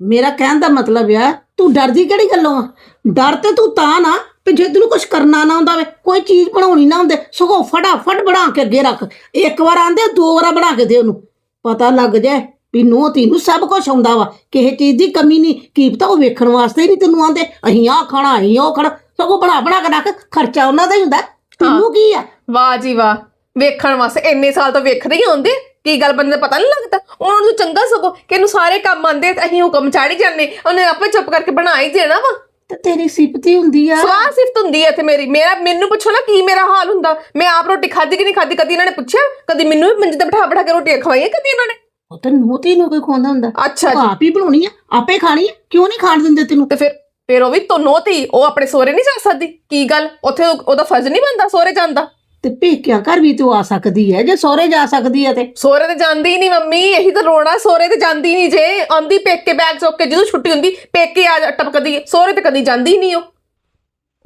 ਮੇਰਾ ਕਹਿਣ ਦਾ ਮਤਲਬ ਆ ਤੂੰ ਡਰਦੀ ਕਿਹੜੀ ਗੱਲੋਂ ਆ? ਡਰ ਤੇ ਤੂੰ ਤਾਂ ਨਾ ਕਿ ਜੇ ਤੈਨੂੰ ਕੁਝ ਕਰਨਾ ਨਾ ਆਉਂਦਾ ਵੇ ਕੋਈ ਚੀਜ਼ ਬਣਾਉਣੀ ਨਾ ਹੁੰਦੇ ਸਗੋਂ ਫਟਾਫਟ ਬਣਾ ਕੇ ਅੱਗੇ ਰੱਖ। ਇੱਕ ਵਾਰ ਆਂਦੇ ਦੋ ਵਾਰ ਬਣਾ ਕੇ ਦੇ ਉਹਨੂੰ। ਪਤਾ ਲੱਗ ਜਾਏ ਵੀ ਨੋ ਤੈਨੂੰ ਸਭ ਕੁਝ ਆਉਂਦਾ ਵਾ। ਕਿਸੇ ਚੀਜ਼ ਦੀ ਕਮੀ ਨਹੀਂ ਕੀ ਪਤਾ ਉਹ ਵੇਖਣ ਵਾਸਤੇ ਹੀ ਨਹੀਂ ਤੈਨੂੰ ਆਂਦੇ ਅਸੀਂ ਆਹ ਖਾਣਾ ਅਸੀਂ ਉਹ ਖਾਣਾ। ਸਗੋਂ ਬਣਾ ਬਣਾ ਕੇ ਰੱਖ ਖਰਚਾ ਉਹਨਾਂ ਦਾ ਹੀ ਹੁੰਦਾ। ਤੈਨੂੰ ਕੀ ਆ? ਵਾਹ ਜੀ ਵਾਹ ਵੇਖਣ ਵਾਸਤੇ ਇੰਨੇ ਸਾਲ ਤੋਂ ਵੇਖਦੇ ਹੀ ਆਉਂਦੇ। ਕੀ ਗੱਲ ਬੰਦੇ ਨੂੰ ਪਤਾ ਨਹੀਂ ਲੱਗਦਾ? ਉਹਨਾਂ ਨੂੰ ਤਾਂ ਚੰਗਾ ਸਗੋ ਕਿ ਇਹਨੂੰ ਸਾਰੇ ਕੰਮ ਆਉਂਦੇ ਤੇ ਅਸੀਂ ਹੁਕਮ ਚਾੜੀ ਜਾਂਦੇ। ਉਹਨੇ ਆਪੇ ਚੁੱਪ ਕਰਕੇ ਬਣਾ ਹੀ ਦੇਣਾ ਵਾ। ਤੇ ਤੇਰੀ ਸਿਫਤੀ ਹੁੰਦੀ ਆ। ਸਵਾਹ ਸਿਫਤ ਹੁੰਦੀ ਹੈ ਇੱਥੇ ਮੇਰੀ। ਮੇਰਾ ਮੈਨੂੰ ਪੁੱਛੋ ਨਾ ਕੀ ਮੇਰਾ ਹਾਲ ਹੁੰਦਾ। ਮੈਂ ਆਪ ਰੋਟੀ ਖਾਧੀ ਕਿ ਨਹੀਂ ਖਾਧੀ? ਕਦੀ ਇਹਨਾਂ ਨੇ ਪੁੱਛਿਆ? ਕਦੀ ਮੈਨੂੰ ਵੀ ਮੰਜੇ ਤੇ ਬਿਠਾ ਬਿਠਾ ਕੇ ਰੋਟੀਆਂ ਖਵਾਈਆਂ ਕਦੀ ਇਹਨਾਂ ਨੇ? ਉਹ ਤਾਂ ਨੋ ਤੈਨੂੰ ਕੋਈ ਖਵਾਉਂਦਾ ਹੁੰਦਾ। ਅੱਛਾ ਤੂੰ ਜੀ ਆਪ ਹੀ ਬਣਾਉਣੀ ਆ। ਆਪੇ ਖਾਣੀ ਆ। ਕਿਉਂ ਨਹੀਂ ਖਾਣ ਦਿੰਦੇ ਤੈਨੂੰ? ਤੇ ਫਿਰ ਫਿਰ ਉਹ ਵੀ ਤੀ ਉਹ ਆਪਣੇ ਸੋਹਰੇ ਨਹੀਂ ਜਾ ਸਕਦੀ। ਕੀ ਗੱਲ? ਉੱਥੇ ਉਹ- ਉਹਦਾ ਫਰਜ਼ ਨਹੀਂ ਬਣਦਾ ਸੋਹਰੇ ਜਾਂਦਾ ਤੇ ਪੇਕਿਆਂ ਘਰ ਵੀ ਤੂੰ ਆ ਸਕਦੀ ਹੈ ਜੇ ਸਹੁਰੇ ਜਾ ਸਕਦੀ ਹੈ ਤੇ। ਸੋਹਰੇ ਤੇ ਜਾਂਦੀ ਨਹੀਂ ਮੰਮੀ ਇਹੀ ਤਾਂ ਰੋਣਾ ਸੋਹਰੇ ਤੇ ਜਾਂਦੀ ਨਹੀਂ ਜੇ। ਆਂਦੀ ਪੇਕੇ ਬੈਗ ਚੁੱਕ ਕੇ ਜਦੋਂ ਛੁੱਟੀ ਹੁੰਦੀ ਪੇਕੇ ਆ ਜਾ- ਟਪਕਦੀ ਹੈ। ਸੋਹਰੇ ਤੇ ਕਦੀ ਜਾਂਦੀ ਨਹੀਂ ਉਹ।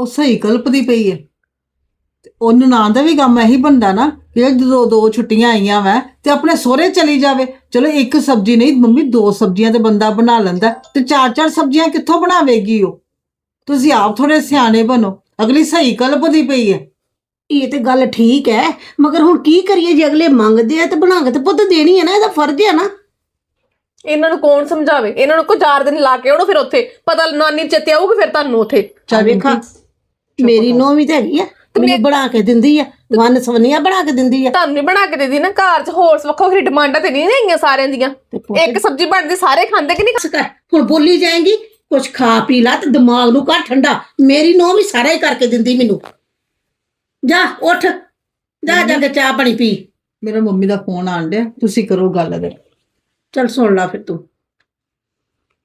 ਉਹ ਸਹੀ ਕਲਪਦੀ ਪਈ ਹੈ। ਤੇ ਉਹ ਨਨਾਣ ਦਾ ਵੀ ਕੰਮ ਇਹੀ ਬੰਦਾ ਨਾ ਕਿ ਜਦੋਂ ਦੋ ਛੁੱਟੀਆਂ ਆਈਆਂ ਵੈ ਤੇ ਆਪਣੇ ਸਹੁਰੇ ਚਲੀ ਜਾਵੇ। ਚਲੋ ਇੱਕ ਸਬਜ਼ੀ ਨਹੀਂ ਮੰਮੀ ਦੋ ਸਬਜ਼ੀਆਂ ਤੇ ਬੰਦਾ ਬਣਾ ਲੈਂਦਾ। ਤੇ ਚਾਰ ਚਾਰ ਸਬਜ਼ੀਆਂ ਕਿੱਥੋਂ ਬਣਾਵੇਗੀ ਉਹ? ਤੁਸੀਂ ਆਪ ਥੋੜੇ ਸਿਆਣੇ ਬਣੋ। ਅਗਲੀ ਸਹੀ ਕਲਪਦੀ ਪਈ ਹੈ। ਇਹ ਤੇ ਗੱਲ ਠੀਕ ਹੈ ਮਗਰ ਹੁਣ ਕੀ ਕਰੀਏ ਜੇ ਅਗਲੇ ਮੰਗਦੇ ਆ ਤੇ ਬਣਾ ਕੇ ਤੇ ਪੁੱਤ ਦੇਣੀ ਹੈ ਨਾ ਇਹਦਾ ਫਰਜ਼ ਹੈ ਨਾ। ਇਹਨਾਂ ਨੂੰ ਕੌਣ ਸਮਝਾਵੇ? ਇਹਨਾਂ ਨੂੰ ਕੋਈ ਚਾਰ ਦਿਨ ਲਾ ਕੇ ਉਹਨੂੰ ਫਿਰ ਉੱਥੇ। ਪਤਾ ਨਾਨੀ ਚੇਤੇ ਆਊਗੀ ਫਿਰ ਤੁਹਾਨੂੰ ਉੱਥੇ। ਚੱਲ ਵੇਖਾਂ ਮੇਰੀ ਨੋਹ ਵੀ ਤੇ ਹੈਗੀ ਆ ਮੈਨੂੰ ਬਣਾ ਕੇ ਦਿੰਦੀ ਆ ਵਨ ਸਵਨੀਆਂ ਬਣਾ ਕੇ ਦਿੰਦੀ ਆ ਤੁਹਾਨੂੰ ਨਹੀਂ ਬਣਾ ਕੇ ਦੇਦੀ ਨਾ ਘਰ 'ਚ ਹੋਰ ਵੱਖੋ ਵੱਖਰੀ ਡਿਮਾਂਡਾਂ ਤੇ ਨਹੀਂ ਹੈਗੀਆਂ ਸਾਰਿਆਂ ਦੀਆਂ। ਇੱਕ ਸਬਜ਼ੀ ਬਣਦੀ ਸਾਰੇ ਖਾਂਦੇ ਕਿ ਨਹੀਂ ਕਰ ਹੁਣ ਬੋਲੀ ਜਾਏਗੀ ਕੁਛ ਖਾ ਪੀ ਲਾ ਤੇ ਦਿਮਾਗ ਨੂੰ ਕਰ ਠੰਡਾ। ਮੇਰੀ ਨੋਹ ਵੀ ਸਾਰਾ ਹੀ ਕਰਕੇ ਦਿੰਦੀ ਮੈਨੂੰ। ਜਾ ਉੱਠ। ਜਾ ਜਾ ਕੇ ਚਾਹ ਪਾਣੀ ਪੀ। ਮੇਰਾ ਮੰਮੀ ਦਾ ਫੋਨ ਆਣ ਡਿਆ ਤੁਸੀਂ ਕਰੋ ਗੱਲ ਅਗਰ। ਚੱਲ ਸੁਣ ਲਾ ਫਿਰ ਤੂੰ।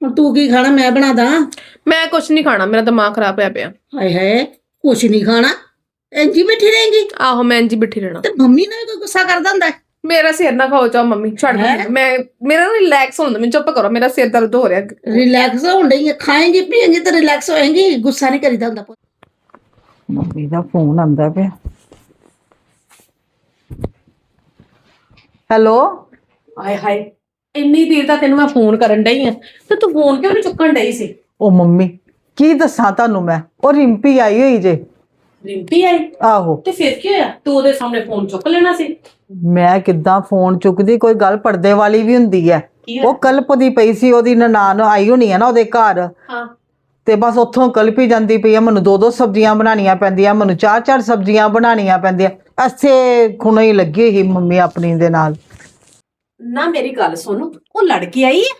ਹੁਣ ਤੂੰ ਕੀ ਖਾਣਾ ਮੈਂ ਬਣਾ ਦਾਂ? ਮੈਂ ਕੁਝ ਨਹੀਂ ਖਾਣਾ ਮੇਰਾ ਦਿਮਾਗ ਖਰਾਬ ਹੋਇਆ ਪਿਆ। ਹਾਏ ਹਾਏ ਕੁਛ ਨਹੀਂ ਖਾਣਾ। ਇੰਜੀ ਬੈਠੀ ਰਹੇਂਗੀ? ਆਹੋ ਮੈਂ ਇੰਜ ਹੀ ਬਿਠੀ ਰਹਿਣਾ। ਤੇ ਮੰਮੀ ਨਾਲ ਕੋਈ ਗੁੱਸਾ ਕਰਦਾ ਹੁੰਦਾ? ਹੈ? ਮੇਰਾ ਸਿਰ ਨਾ ਖਾਓ ਚਾਹ ਮੰਮੀ ਛੱਡ ਦਿਓ ਮੈਂ ਮੇਰਾ ਨਾ ਰਿਲੈਕਸ ਹੁੰਦਾ ਮੈਂ ਚੁੱਪ ਕਰੋ ਮੇਰਾ ਸਿਰ ਦਰਦ ਹੋ ਰਿਹਾ। ਰਿਲੈਕਸ ਹੋਣ ਡਈ ਹੈ ਖਾਏਂਗੀ ਪੀਏਂਗੀ ਤੇ ਰਿਲੈਕਸ ਹੋਏਂਗੀ ਗੁੱਸਾ ਨਹੀਂ ਕਰੀਦਾ ਹੁੰਦਾ ਪੁੱਤ। ਮੰਮੀ ਦਾ ਫੋਨ ਆਂਦਾ ਪਿਆ। ਹੈਲੋ ਹਾਏ ਹਾਏ ਇੰਨੀ ਦੇਰ ਦਾ ਤੈਨੂੰ ਮੈਂ ਫੋਨ ਕਰਨ ਡਈ ਆ ਤੇ ਤੂੰ ਫੋਨ ਕਿਉਂ ਨਹੀਂ ਚੁੱਕਣ ਡਈ ਸੀ? ਉਹ ਮੰਮੀ ਕੀ ਦੱਸਾਂ ਤੁਹਾਨੂੰ ਮੈਂ? ਉਹ ਰਿੰਪੀ ਆਈ ਹੋਈ ਜੇ। ਰਿੰਪੀ ਆਈ? ਆਹੋ। ਤੇ ਫਿਰ ਕੀ ਹੋਇਆ? ਤੂੰ ਉਹਦੇ ਸਾਹਮਣੇ ਫੋਨ ਚੁੱਕ ਲੈਣਾ ਸੀ। ਮੈਂ ਕਿੱਦਾਂ ਫੋਨ ਚੁੱਕਦੀ? ਕੋਈ ਗੱਲ ਪਰਦੇ ਵਾਲੀ ਵੀ ਹੁੰਦੀ ਹੈ ਕੀ ਉਹ ਕਲਪਦੀ ਪਈ ਸੀ ਉਹਦੀ ਨਨਾਣ ਆਈ ਹੋਣੀ ਹੈ ਨਾ ਉਹਦੇ ਘਰ। ਹਾਂ। ਤੇ ਬਸ ਉੱਥੋਂ ਕਲਪੀ ਜਾਂਦੀ ਪਈ ਆ ਮੈਨੂੰ ਦੋ ਦੋ ਸਬਜ਼ੀਆਂ ਬਣਾਉਣੀਆਂ ਪੈਂਦੀਆਂ ਮੈਨੂੰ ਚਾਰ ਚਾਰ ਸਬਜ਼ੀਆਂ ਬਣਾਉਣੀਆਂ ਪੈਂਦੀਆਂ। ਐਸੇ ਖੁਣਾ ਹੀ ਲੱਗੀ ਹੋਈ ਮੰਮੀ ਆਪਣੀ ਦੇ ਨਾਲ। ਨਾ ਮੇਰੀ ਗੱਲ ਸੁਣ ਉਹ ਲੜਕੀ ਆਈ ਹੈ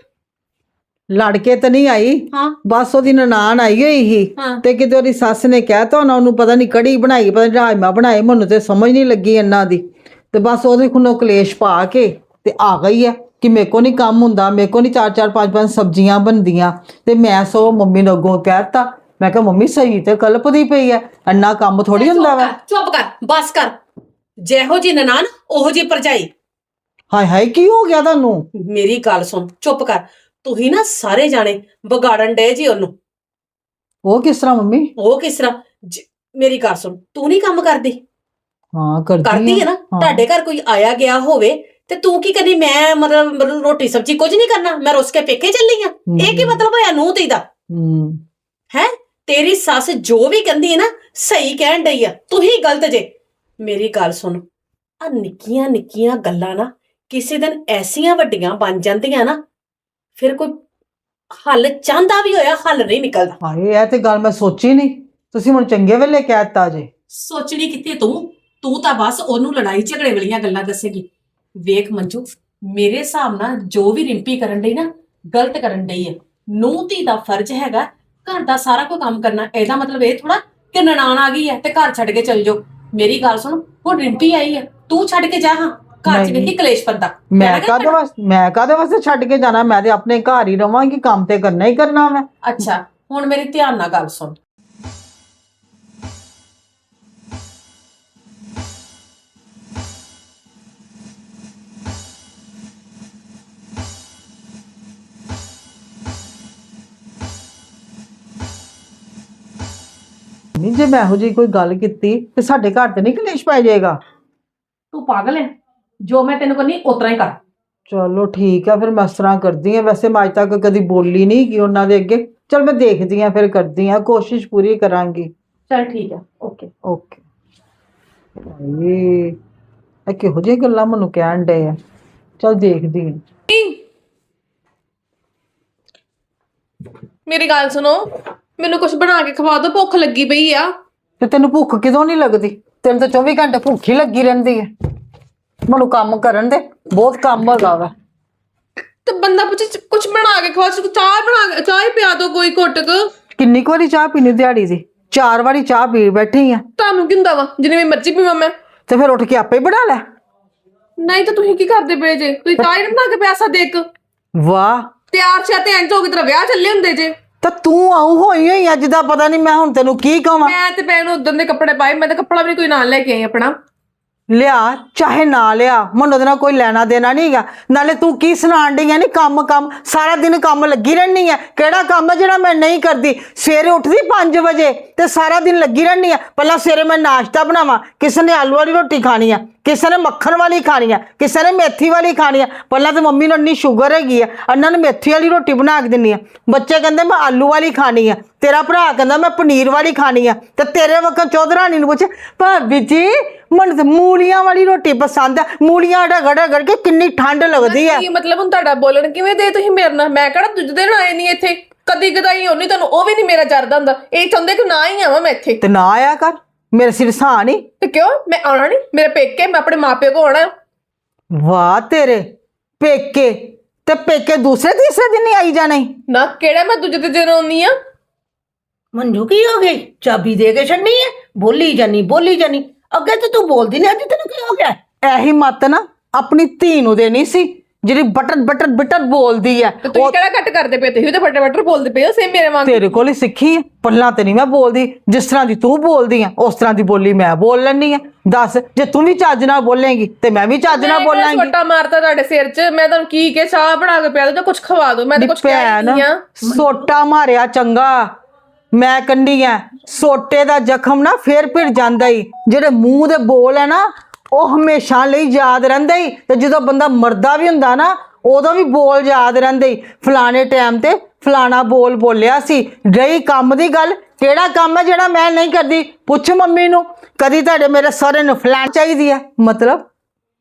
ਲੜ ਕੇ ਤਾਂ ਨਹੀਂ ਆਈ। ਹਾਂ। ਬਸ ਉਹਦੀ ਨਨਾਣ ਆਈ ਹੋਈ ਸੀ। ਤੇ ਕਿਤੇ ਉਹਦੀ ਸੱਸ ਨੇ ਕਹਿਤਾ ਉਹਨਾਂ ਉਹਨੂੰ ਪਤਾ ਨਹੀਂ ਕੜੀ ਬਣਾਈ ਪਤਾ ਨਹੀਂ ਰਾਜਮਾ ਬਣਾਏ ਮੈਨੂੰ ਤੇ ਸਮਝ ਨਹੀਂ ਲੱਗੀ ਇਹਨਾਂ ਦੀ। ਤੇ ਬਸ ਉਹਦੇ ਕੋਲੋਂ ਕਲੇਸ਼ ਪਾ ਕੇ ਤੇ ਆ ਗਈ ਹੈ ਕਿ ਮੇਰੇ ਕੋ ਨਹੀਂ ਕੰਮ ਹੁੰਦਾ ਮੇਰੇ ਕੋ ਨਹੀਂ ਚਾਰ ਚਾਰ ਪੰਜ ਪੰਜ ਸਬਜ਼ੀਆਂ ਬਣਦੀਆਂ। ਤੇ ਮੈਂ ਸੋ ਮੰਮੀ ਨੂੰ ਅੱਗੋਂ ਕਹਿਤਾ ਮੈਂ ਕਿਹਾ ਮੰਮੀ ਸਹੀ ਤੇ ਕਲਪਦੀ ਪਈ ਹੈ ਅੰਨਾ ਕੰਮ ਥੋੜੀ ਹੁੰਦਾ ਵਾ? ਚੁੱਪ ਕਰ ਬਸ ਕਰ। ਜਿਹੋ ਜੀ ਨਨਾਣ ਉਹੋ ਜੀ ਪਰਜਾਈ ਹਾਏ ਹਾਏ ਕੀ ਹੋ ਗਿਆ ਤੁਹਾਨੂੰ? ਮੇਰੀ ਗੱਲ ਸੁਣ ਚੁੱਪ ਕਰ। ਤੁਸੀਂ ਨਾ ਸਾਰੇ ਜਾਣੇ ਵਿਗਾੜਨ ਡੇ ਜੀ ਉਹਨੂੰ। ਉਹ ਕਿਸ ਤਰ੍ਹਾਂ ਮੰਮੀ? ਉਹ ਕਿਸ ਤਰ੍ਹਾਂ? ਮੇਰੀ ਗੱਲ ਸੁਣ ਤੂੰ ਨਹੀਂ ਕੰਮ ਕਰਦੀ? ਹਾਂ ਕਰਦੀ ਕਰਦੀ ਹੈ ਨਾ। ਤੁਹਾਡੇ ਘਰ ਕੋਈ ਆਇਆ ਗਿਆ ਹੋਵੇ ਤੇ ਤੂੰ ਕੀ ਕਰਨੀ ਮੈਂ ਮਤਲਬ ਮਤਲਬ ਰੋਟੀ ਸਬਜ਼ੀ ਕੁਝ ਨਹੀਂ ਕਰਨਾ। ਮੈਂ ਰੁੱਸ ਕੇ ਪੇਕੇ ਚੱਲੀ ਆ। ਇਹ ਕੀ। ਮਤਲਬ ਹੋਇਆ? ਨੂੰਹ ਤੀ ਦਾ? ਹੂੰ। ਤੇਰੀ ਸੱਸ ਜੋ ਵੀ ਕਹਿੰਦੀ ਹੈ ਨਾ ਸਹੀ ਕਹਿਣ ਡਈ ਆ। ਤੂੰ ਹੀ ਗਲਤ ਜੇ। ਮੇਰੀ ਗੱਲ ਸੁਣ। ਆ ਨਿੱਕੀਆਂ ਨਿੱਕੀਆਂ ਗੱਲਾਂ ਨਾ ਕਿਸੇ ਦਿਨ ਐਸੀਆਂ ਵੱਡੀਆਂ ਬਣ ਜਾਂਦੀਆਂ ਨਾ ਫਿਰ ਕੋਈ ਹੱਲ ਚਾਹੁੰਦਾ ਵੀ ਹੋਇਆ ਹੱਲ ਨਹੀਂ ਨਿਕਲਦਾ। ਹਾਏ ਇਹ ਤੇ ਗੱਲ ਮੈਂ ਸੋਚੀ ਨਹੀਂ। ਤੁਸੀਂ ਹੁਣ ਚੰਗੇ ਵੇਲੇ ਕਹਿ ਦਿੱਤਾ ਜੇ। ਸੋਚਣੀ ਕਿੱਥੇ ਤੂੰ? ਤੂੰ ਤਾਂ ਬਸ ਉਹਨੂੰ ਲੜਾਈ ਝਗੜੇ ਵਾਲੀਆਂ ਗੱਲਾਂ ਦੱਸੇਗੀ। ਵੇਖ ਮੰਜੂ ਮੇਰੇ ਹਿਸਾਬ ਨਾਲ ਜੋ ਵੀ ਰਿੰਪੀ ਕਰਨ ਡਈ ਨਾ ਗਲਤ ਕਰਨ ਡਈ ਹੈ ਨੂੰਹ ਧੀ ਦਾ ਫਰਜ਼ ਹੈਗਾ ਘਰ ਦਾ ਸਾਰਾ ਕੋਈ ਕੰਮ ਕਰਨਾ। ਇਹਦਾ ਮਤਲਬ ਇਹ ਥੋੜਾ ਕਿ ਨਨਾਣ ਆ ਗਈ ਹੈ ਤੇ ਘਰ ਛੱਡ ਕੇ ਚਲ ਜਾਓ। ਮੇਰੀ ਗੱਲ ਸੁਣ ਹੁਣ ਰਿੰਪੀ ਆਈ ਹੈ ਤੂੰ ਛੱਡ ਕੇ ਜਾ ਹਾਂ। ਘਰ ਚ ਨਹੀਂ। ਕਲੇਸ਼ ਪੱਦਾ ਮੈਂ ਕਾਹਦੇ ਵਾਸਤੇ ਮੈਂ ਕਾਹਦੇ ਵਾਸਤੇ ਛੱਡ ਕੇ ਜਾਣਾ? ਮੈਂ ਤੇ ਆਪਣੇ ਘਰ ਹੀ ਰਵਾਂਗੀ ਕੰਮ ਤੇ ਕਰਨਾ ਹੀ ਕਰਨਾ ਮੈਂ ਅੱਛਾ ਹੁਣ ਮੇਰੀ ਧਿਆਨ ਨਾਲ ਗੱਲ ਸੁਣ। ਨਹੀਂ ਜੇ ਮੈਂ ਇਹੋ ਜਿਹੀ ਕੋਈ ਗੱਲ ਕੀਤੀ ਤੇ ਸਾਡੇ ਘਰ ਤੇ ਨਹੀਂ ਕਲੇਸ਼ ਪੈ ਜਾਏਗਾ? ਤੂੰ ਪਾਗਲ ਹੈ ਜੋ ਮੈਂ ਤੈਨੂੰ ਕਹਿੰਦੀ ਉਤਰਾ ਹੀ ਕਰ। ਚਲੋ ਠੀਕ ਆ ਫਿਰ ਮੈਂ ਇਸ ਤਰ੍ਹਾਂ ਕਰਦੀ ਆ। ਵੈਸੇ ਮੈਂ ਅੱਜ ਤੱਕ ਕਦੀ ਬੋਲੀ ਨਹੀਂ ਕਿ ਉਹਨਾਂ ਦੇ ਅੱਗੇ। ਚਲ ਮੈਂ ਦੇਖਦੀ ਆ ਫਿਰ ਕਰਦੀ ਆ। ਕੋਸ਼ਿਸ਼ ਪੂਰੀ ਕਰਾਂਗੀ। ਚਲ ਠੀਕ ਹੈ ਓਕੇ। ਓਕੇ। ਇਹ ਇਹ ਕਿਹੋ ਜਿਹੀ ਗੱਲਾਂ ਮੈਨੂੰ ਕਹਿਣ ਡੇ ਆ। ਚਲ ਦੇਖਦੀ ਆ। ਮੇਰੀ ਗੱਲ ਸੁਣੋ। ਮੈਨੂੰ ਕੁਝ ਬਣਾ ਕੇ ਖਵਾ ਦਿਓ ਭੁੱਖ ਲੱਗੀ ਪਈ ਆ। ਤੇ ਤੈਨੂੰ ਭੁੱਖ ਕਿਦੋਂ ਨਹੀਂ ਲੱਗਦੀ? ਤੈਨੂੰ ਤਾਂ 24 ਘੰਟੇ ਭੁੱਖ ਹੀ ਲੱਗੀ ਰਹਿੰਦੀ ਹੈ ਮੈਨੂੰ ਕੰਮ ਕਰਨ ਦੇ ਬਹੁਤ ਕੰਮ ਹੈਗਾ ਵਾ। ਤੇ ਬੰਦਾ ਪੁੱਛੇ ਕੁਝ ਬਣਾ ਕੇ ਖਵਾ ਸਕੋ ਚਾਹ ਬਣਾ ਕੇ ਚਾਹ ਹੀ ਪਿਆ ਦਿਓ ਕੋਈ ਘੁੱਟ ਕੁ। ਕਿੰਨੀ ਕੁ ਵਾਰੀ ਚਾਹ ਪੀਣੀ ਦਿਹਾੜੀ ਦੀ? ਚਾਰ ਵਾਰੀ ਚਾਹ ਪੀ ਬੈਠੀ ਆ। ਤੁਹਾਨੂੰ ਕਿੰਦਾ ਵਾ? ਜਿੰਨੀ ਵੀ ਮਰਜ਼ੀ ਪੀਵਾਂ ਮੈਂ। ਤੇ ਫਿਰ ਉੱਠ ਕੇ ਆਪੇ ਹੀ ਬਣਾ ਲੈ। ਨਹੀਂ ਤਾਂ ਤੁਸੀਂ ਕੀ ਕਰਦੇ ਪਏ ਜੇ? ਤੁਸੀਂ ਚਾਹ ਹੀ ਨੀ ਬਣਾ ਕੇ ਪਿਆਸਾ ਦੇ ਇੱਕ ਵਾਹ। ਤਿਆਰ ਸ਼ਿਆ ਤੇ ਇੰਜ ਹੋ ਤੇਰਾ ਵਿਆਹ ਚੱਲੇ ਹੁੰਦੇ ਜੇ। ਤਾਂ ਤੂੰ ਆਉ ਹੋਈ ਹੋਈ ਅੱਜ ਦਾ ਪਤਾ ਨਹੀਂ ਮੈਂ ਹੁਣ ਤੈਨੂੰ ਕੀ ਕਹਾਂ ਮੈਂ ਤੇ ਭੈਣ ਉਦੋਂ ਦੇ ਕੱਪੜੇ ਪਾਏ ਮੈਂ ਤਾਂ ਕੱਪੜਾ ਵੀ ਨੀ ਕੋਈ ਨਾਲ ਲੈ ਕੇ ਆਈ ਆਪਣਾ। ਲਿਆ ਚਾਹੇ ਨਾ ਲਿਆ ਮੈਨੂੰ ਉਹਦੇ ਨਾਲ ਕੋਈ ਲੈਣਾ ਦੇਣਾ ਨਹੀਂ ਹੈਗਾ। ਨਾਲੇ ਤੂੰ ਕੀ ਸੁਣਾਣ ਡਈ ਆ ਨਹੀਂ ਕੰਮ ਕੰਮ ਸਾਰਾ ਦਿਨ ਕੰਮ ਲੱਗੀ ਰਹਿਣੀ ਹੈ ਕਿਹੜਾ ਕੰਮ ਹੈ ਜਿਹੜਾ ਮੈਂ ਨਹੀਂ ਕਰਦੀ? ਸਵੇਰੇ ਉੱਠਦੀ 5 ਵਜੇ ਤੇ ਸਾਰਾ ਦਿਨ ਲੱਗੀ ਰਹਿੰਦੀ ਆ। ਪਹਿਲਾਂ ਸਵੇਰੇ ਮੈਂ ਨਾਸ਼ਤਾ ਬਣਾਵਾਂ ਕਿਸੇ ਨੇ ਆਲੂ ਵਾਲੀ ਰੋਟੀ ਖਾਣੀ ਆ? ਕਿਸੇ ਨੇ ਮੱਖਣ ਵਾਲੀ ਖਾਣੀ ਆ ਕਿਸੇ ਨੇ ਮੇਥੀ ਵਾਲੀ ਖਾਣੀ ਆ ਪਹਿਲਾਂ ਤੇ ਮੰਮੀ ਨੂੰ ਇੰਨੀ ਸ਼ੂਗਰ ਹੈਗੀ ਆ ਇਹਨਾਂ ਨੂੰ ਮੇਥੀ ਵਾਲੀ ਰੋਟੀ ਬਣਾ ਕੇ ਦਿੰਨੀ ਆ। ਬੱਚੇ ਕਹਿੰਦੇ ਮੈਂ ਆਲੂ ਵਾਲੀ ਖਾਣੀ ਆ ਤੇਰਾ ਭਰਾ ਕਹਿੰਦਾ ਮੈਂ ਪਨੀਰ ਵਾਲੀ ਖਾਣੀ ਆ ਤੇ ਤੇਰੇ ਵਕਤ ਚੌਧਰਾਣੀ ਨੂੰ ਪੁੱਛ ਭਾਬੀ ਜੀ ਮਨ ਮੂਲੀਆਂ ਵਾਲੀ ਰੋਟੀ ਪਸੰਦ ਆ ਮੂਲੀਆਂ ਰਗੜ ਰਗੜ ਕੇ ਕਿੰਨੀ ਠੰਡ ਲੱਗਦੀ ਆ। ਕੀ ਮਤਲਬ ਹੁਣ ਤੁਹਾਡਾ ਬੋਲਣ ਕਿਵੇਂ ਦੇ ਤੁਸੀਂ ਮੇਰੇ ਨਾਲ? ਮੈਂ ਕਿਹੜਾ ਦੂਜੇ ਦਿਨ ਆਏ ਨਹੀਂ ਇੱਥੇ? ਕਦੀ ਕਦਾਈ ਹੋਣੀ ਤੁਹਾਨੂੰ ਉਹ ਵੀ ਨਹੀਂ ਮੇਰਾ ਜਰਦਾ ਹੁੰਦਾ। ਇਹ ਚਾਹੁੰਦੇ ਕਿ ਨਾ ਹੀ ਆਵਾਂ ਮੈਂ ਇੱਥੇ। ਤੇ ਨਾ ਆਇਆ ਕਰ। ਮੇਰੇ ਸਿਰ ਸਾਹ ਨਹੀਂ ਤੇ ਕਿਉਂ? ਮੈਂ ਆਉਣਾ ਨਹੀਂ ਮੇਰੇ ਪੇਕੇ ਮੈਂ ਆਪਣੇ ਮਾਪਿਆਂ ਕੋ ਆਉਣਾ। ਵਾਹ ਤੇਰੇ। ਪੇਕੇ। ਤੇ ਪੇਕੇ ਦੂਸਰੇ ਤੀਸਰੇ ਦਿਨ ਹੀ ਆਈ ਜਾਣੇ ਨਾ ਕਿਹੜਾ ਮੈਂ ਦੂਜੇ ਤੇ ਦਿਨ ਆਉਂਦੀ ਆ? ਮੰਜੂ ਕੀ ਹੋ ਗਈ ਚਾਬੀ ਦੇ ਕੇ ਛੱਡਣੀ ਹੈ ਬੋਲੀ ਜਾਨੀ ਬੋਲੀ ਜਾਨੀ। ਅੱਗੇ ਤੇ ਤੂੰ ਬੋਲਦੀ ਨਹੀਂ ਅੱਜ ਤੈਨੂੰ ਕੀ ਹੋ ਗਿਆ? ਇਹੀ ਮਤ ਨਾ ਆਪਣੀ ਧੀ ਨੂੰ ਦੇਣੀ ਸੀ। ਜਿਹੜੀ ਬਟਰ ਬਟਰ ਬਟਰ ਬੋਲਦੀ ਆ ਤੇ ਤੁਸੀਂ ਕਿਹੜਾ ਕੱਟ ਕਰਦੇ ਪਏ ਤੁਸੀਂ ਤਾਂ ਫਟੇ ਫਟਰ ਬੋਲਦੇ ਪਏ ਹੋ ਸੇਮ ਮੇਰੇ ਵਾਂਗ। ਤੇਰੇ ਕੋਲ ਹੀ ਸਿੱਖੀ ਹੈ ਪੱਲਾਂ ਤੇ ਨਹੀਂ ਮੈਂ ਬੋਲਦੀ ਜਿਸ ਤਰ੍ਹਾਂ ਦੀ ਤੂੰ ਬੋਲਦੀ ਆ ਉਸ ਤਰ੍ਹਾਂ ਦੀ ਬੋਲੀ ਮੈਂ ਬੋਲ ਲੈਣੀ ਆ ਦੱਸ ਜੇ ਤੂੰ ਵੀ ਚੱਜ ਨਾਲ ਬੋਲੇਂਗੀ ਤੇ ਮੈਂ ਵੀ ਚੱਜ ਨਾਲ ਬੋਲਾਂਗੀ। ਛੋਟਾ ਮਾਰਤਾ ਤੁਹਾਡੇ ਸਿਰ 'ਚ? ਮੈਂ ਤੁਹਾਨੂੰ ਕੀ ਕੇ ਚਾਹ ਬਣਾ ਕੇ ਪਿਆ ਦੋ ਜਾਂ ਕੁਝ ਖਵਾ ਦੋ? ਮੈਂ ਤਾਂ ਕੁਝ ਕਹਿ ਭੈਣ ਨਹੀਂ ਆ। ਸੋਟਾ ਮਾਰਿਆ ਚੰਗਾ ਮੈਂ ਕੰਡੀ ਆ। ਸੋਟੇ ਦਾ ਜ਼ਖਮ ਨਾ ਫੇਰ ਭਿੜ ਜਾਂਦਾ ਈ। ਜਿਹੜੇ ਮੂੰਹ ਦੇ ਬੋਲ ਹੈ ਨਾ ਉਹ ਹਮੇਸ਼ਾ ਲਈ ਯਾਦ ਰਹਿੰਦਾ ਈ। ਤੇ ਜਦੋਂ ਬੰਦਾ ਮਰਦਾ ਵੀ ਹੁੰਦਾ ਨਾ, ਉਦੋਂ ਵੀ ਬੋਲ ਯਾਦ ਰਹਿੰਦੇ ਈ। ਫਲਾਣੇ ਟਾਈਮ ਤੇ ਫਲਾਣਾ ਬੋਲ ਬੋਲਿਆ ਸੀ। ਰਹੀ ਕੰਮ ਦੀ ਗੱਲ, ਕਿਹੜਾ ਕੰਮ ਹੈ ਜਿਹੜਾ ਮੈਂ ਨਹੀਂ ਕਰਦੀ? ਪੁੱਛ ਮੰਮੀ ਨੂੰ। ਕਦੀ ਤੁਹਾਡੇ ਮੇਰੇ ਸਹੁਰੇ ਨੂੰ ਫਲਾਣ ਚਾਹੀਦੀ ਹੈ? ਮਤਲਬ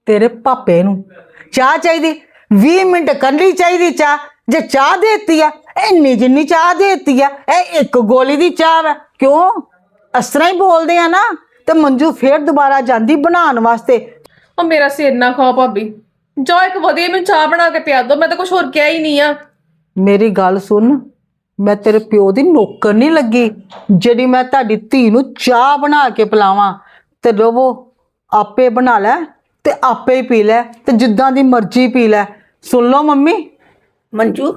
ਤੇਰੇ ਪਾਪੇ ਨੂੰ। ਚਾਹ ਚਾਹੀਦੀ। 20 ਮਿੰਟ ਕੱਢਣੀ ਚਾਹੀਦੀ ਚਾਹ। ਜੇ ਚਾਹ ਦੇਤੀ ਆ ਇੰਨੀ ਜਿੰਨੀ ਚਾਹ ਦੇਤੀ ਆ ਇਹ ਇੱਕ ਗੋਲੀ ਦੀ ਚਾਹ ਵਾ। ਕਿਉਂ? ਇਸ ਤਰ੍ਹਾਂ ਹੀ ਬੋਲਦੇ ਆ ਨਾ। ਤੇ ਮੰਜੂ ਫੇਰ ਦੁਬਾਰਾ ਜਾਂਦੀ ਬਣਾਉਣ ਵਾਸਤੇ। ਉਹ ਮੇਰਾ ਸਿਰ ਨਾ ਖਾਓ ਭਾਬੀ। ਜਾਓ ਇੱਕ ਵਧੀਆ ਮੈਨੂੰ ਚਾਹ ਬਣਾ ਕੇ ਪਿਆ ਦੋ ਮੈਂ ਤਾਂ ਕੁਝ ਹੋਰ ਕਿਹਾ ਹੀ ਨਹੀਂ ਆ। ਮੇਰੀ ਗੱਲ ਸੁਣ ਮੈਂ ਤੇਰੇ ਪਿਓ ਦੀ ਨੌਕਰ ਨਹੀਂ ਲੱਗੀ ਜਿਹੜੀ ਮੈਂ ਤੁਹਾਡੀ ਧੀ ਨੂੰ ਚਾਹ ਬਣਾ ਕੇ ਪਿਲਾਵਾਂ। ਤੇ ਰਵੋ ਆਪੇ ਬਣਾ ਲੈ ਤੇ ਆਪੇ ਹੀ ਪੀ ਲੈ ਤੇ ਜਿੱਦਾਂ ਦੀ ਮਰਜ਼ੀ ਪੀ ਲੈ। ਸੁਣ ਲਓ ਮੰਮੀ। ਮੰਜੂ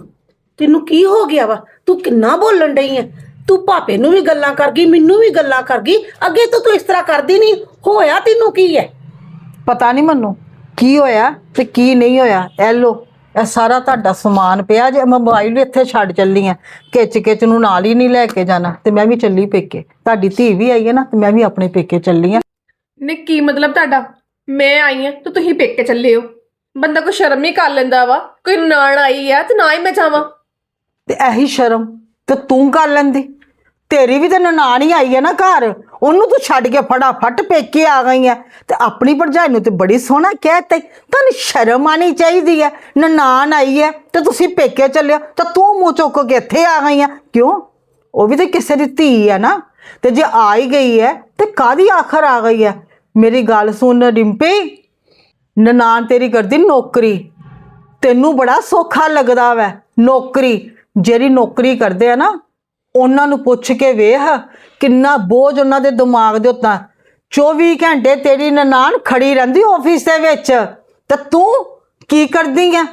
ਤੈਨੂੰ ਕੀ ਹੋ ਗਿਆ ਵਾ? ਤੂੰ ਕਿੰਨਾ ਬੋਲਣ ਡਈ ਹੈ ਤੂੰ ਭਾਪੇ ਨੂੰ ਵੀ ਗੱਲਾਂ ਕਰ ਗਈ ਮੈਨੂੰ ਵੀ ਗੱਲਾਂ ਕਰ ਗਈ ਅੱਗੇ ਤੋਂ ਤੂੰ ਇਸ ਤਰ੍ਹਾਂ ਕਰਦੀ ਨਹੀਂ ਹੋਇਆ ਤੈਨੂੰ ਕੀ ਹੈ? ਪਤਾ ਨਹੀਂ ਮੈਨੂੰ ਕੀ ਹੋਇਆ ਤੇ ਕੀ ਨਹੀਂ ਹੋਇਆ ਇਹ ਲੋ ਇਹ ਸਾਰਾ ਤੁਹਾਡਾ ਸਮਾਨ ਪਿਆ ਜੇ ਮੈਂ ਮੋਬਾਈਲ ਵੀ ਇੱਥੇ ਛੱਡ ਚੱਲੀ ਆ ਕਿਚ ਕਿਚ ਨੂੰ ਨਾਲ ਹੀ ਨਹੀਂ ਲੈ ਕੇ ਜਾਣਾ ਤੇ ਮੈਂ ਵੀ ਚੱਲੀ ਪੇਕੇ ਤੁਹਾਡੀ ਧੀ ਵੀ ਆਈ ਹੈ ਨਾ ਤੇ ਮੈਂ ਵੀ ਆਪਣੇ ਪੇਕੇ ਚੱਲੀ ਆ ਨੇ ਕੀ ਮਤਲਬ ਤੁਹਾਡਾ? ਮੈਂ ਆਈ ਆ ਤੇ ਤੁਸੀਂ ਪੇਕੇ ਚੱਲੇ ਹੋ। ਬੰਦਾ ਕੋਈ ਸ਼ਰਮ ਹੀ ਕਰ ਲੈਂਦਾ ਵਾ ਕੋਈ ਨਾਨ ਆਈ ਆ ਤੇ ਨਾ ਹੀ ਮੈਂ ਜਾਵਾਂ। ਤੇ ਇਹੀ ਸ਼ਰਮ ਤੇ ਤੂੰ ਕਰ ਲੈਂਦੀ। ਤੇਰੀ ਵੀ ਤਾਂ ਨਨਾਣ ਹੀ ਆਈ ਹੈ ਨਾ ਘਰ, ਉਹਨੂੰ ਤੂੰ ਛੱਡ ਕੇ ਫਟਾਫਟ ਪੇਕੇ ਆ ਗਈ ਹੈ ਤੇ ਆਪਣੀ ਭਰਜਾਈ ਨੂੰ ਤੇ ਬੜੀ ਸੋਹਣਾ ਕਹਿਤਾ ਤੁਹਾਨੂੰ ਸ਼ਰਮ ਆਣੀ ਚਾਹੀਦੀ ਹੈ ਨਨਾਣ ਆਈ ਹੈ ਤੇ ਤੁਸੀਂ ਪੇਕੇ ਚੱਲਿਓ ਤਾਂ ਤੂੰ ਮੂੰਹ ਚੁੱਕ ਕੇ ਇੱਥੇ ਆ ਗਈ ਹੈ ਕਿਉਂ? ਉਹ ਵੀ ਤੇ ਕਿਸੇ ਦੀ ਧੀ ਹੈ ਨਾ, ਤੇ ਜੇ ਆ ਹੀ ਗਈ ਹੈ ਤੇ ਕਾਦੀ ਆਖਰ ਆ ਗਈ ਹੈ ਮੇਰੀ ਗੱਲ ਸੁਣ ਰਿੰਪੀ, ਨਨਾਣ ਤੇਰੀ ਕਰਦੀ ਨੌਕਰੀ। ਤੈਨੂੰ ਬੜਾ ਸੌਖਾ ਲੱਗਦਾ ਵੈ, ਨੌਕਰੀ। ਜਿਹੜੀ ਨੌਕਰੀ ਕਰਦੇ ਆ ਨਾ ਉਹਨਾਂ ਨੂੰ ਪੁੱਛ ਕੇ ਵੇਖ ਕਿੰਨਾ ਬੋਝ ਉਹਨਾਂ ਦੇ ਦਿਮਾਗ ਦੇ ਉੱਤੇ 24 ਘੰਟੇ ਤੇਰੀ ਨਨਾਣ ਖੜੀ ਰਹਿੰਦੀ ਆਫਿਸ ਦੇ ਵਿੱਚ। ਤੇ ਤੂੰ ਕੀ ਕਰਦੀ ਆ?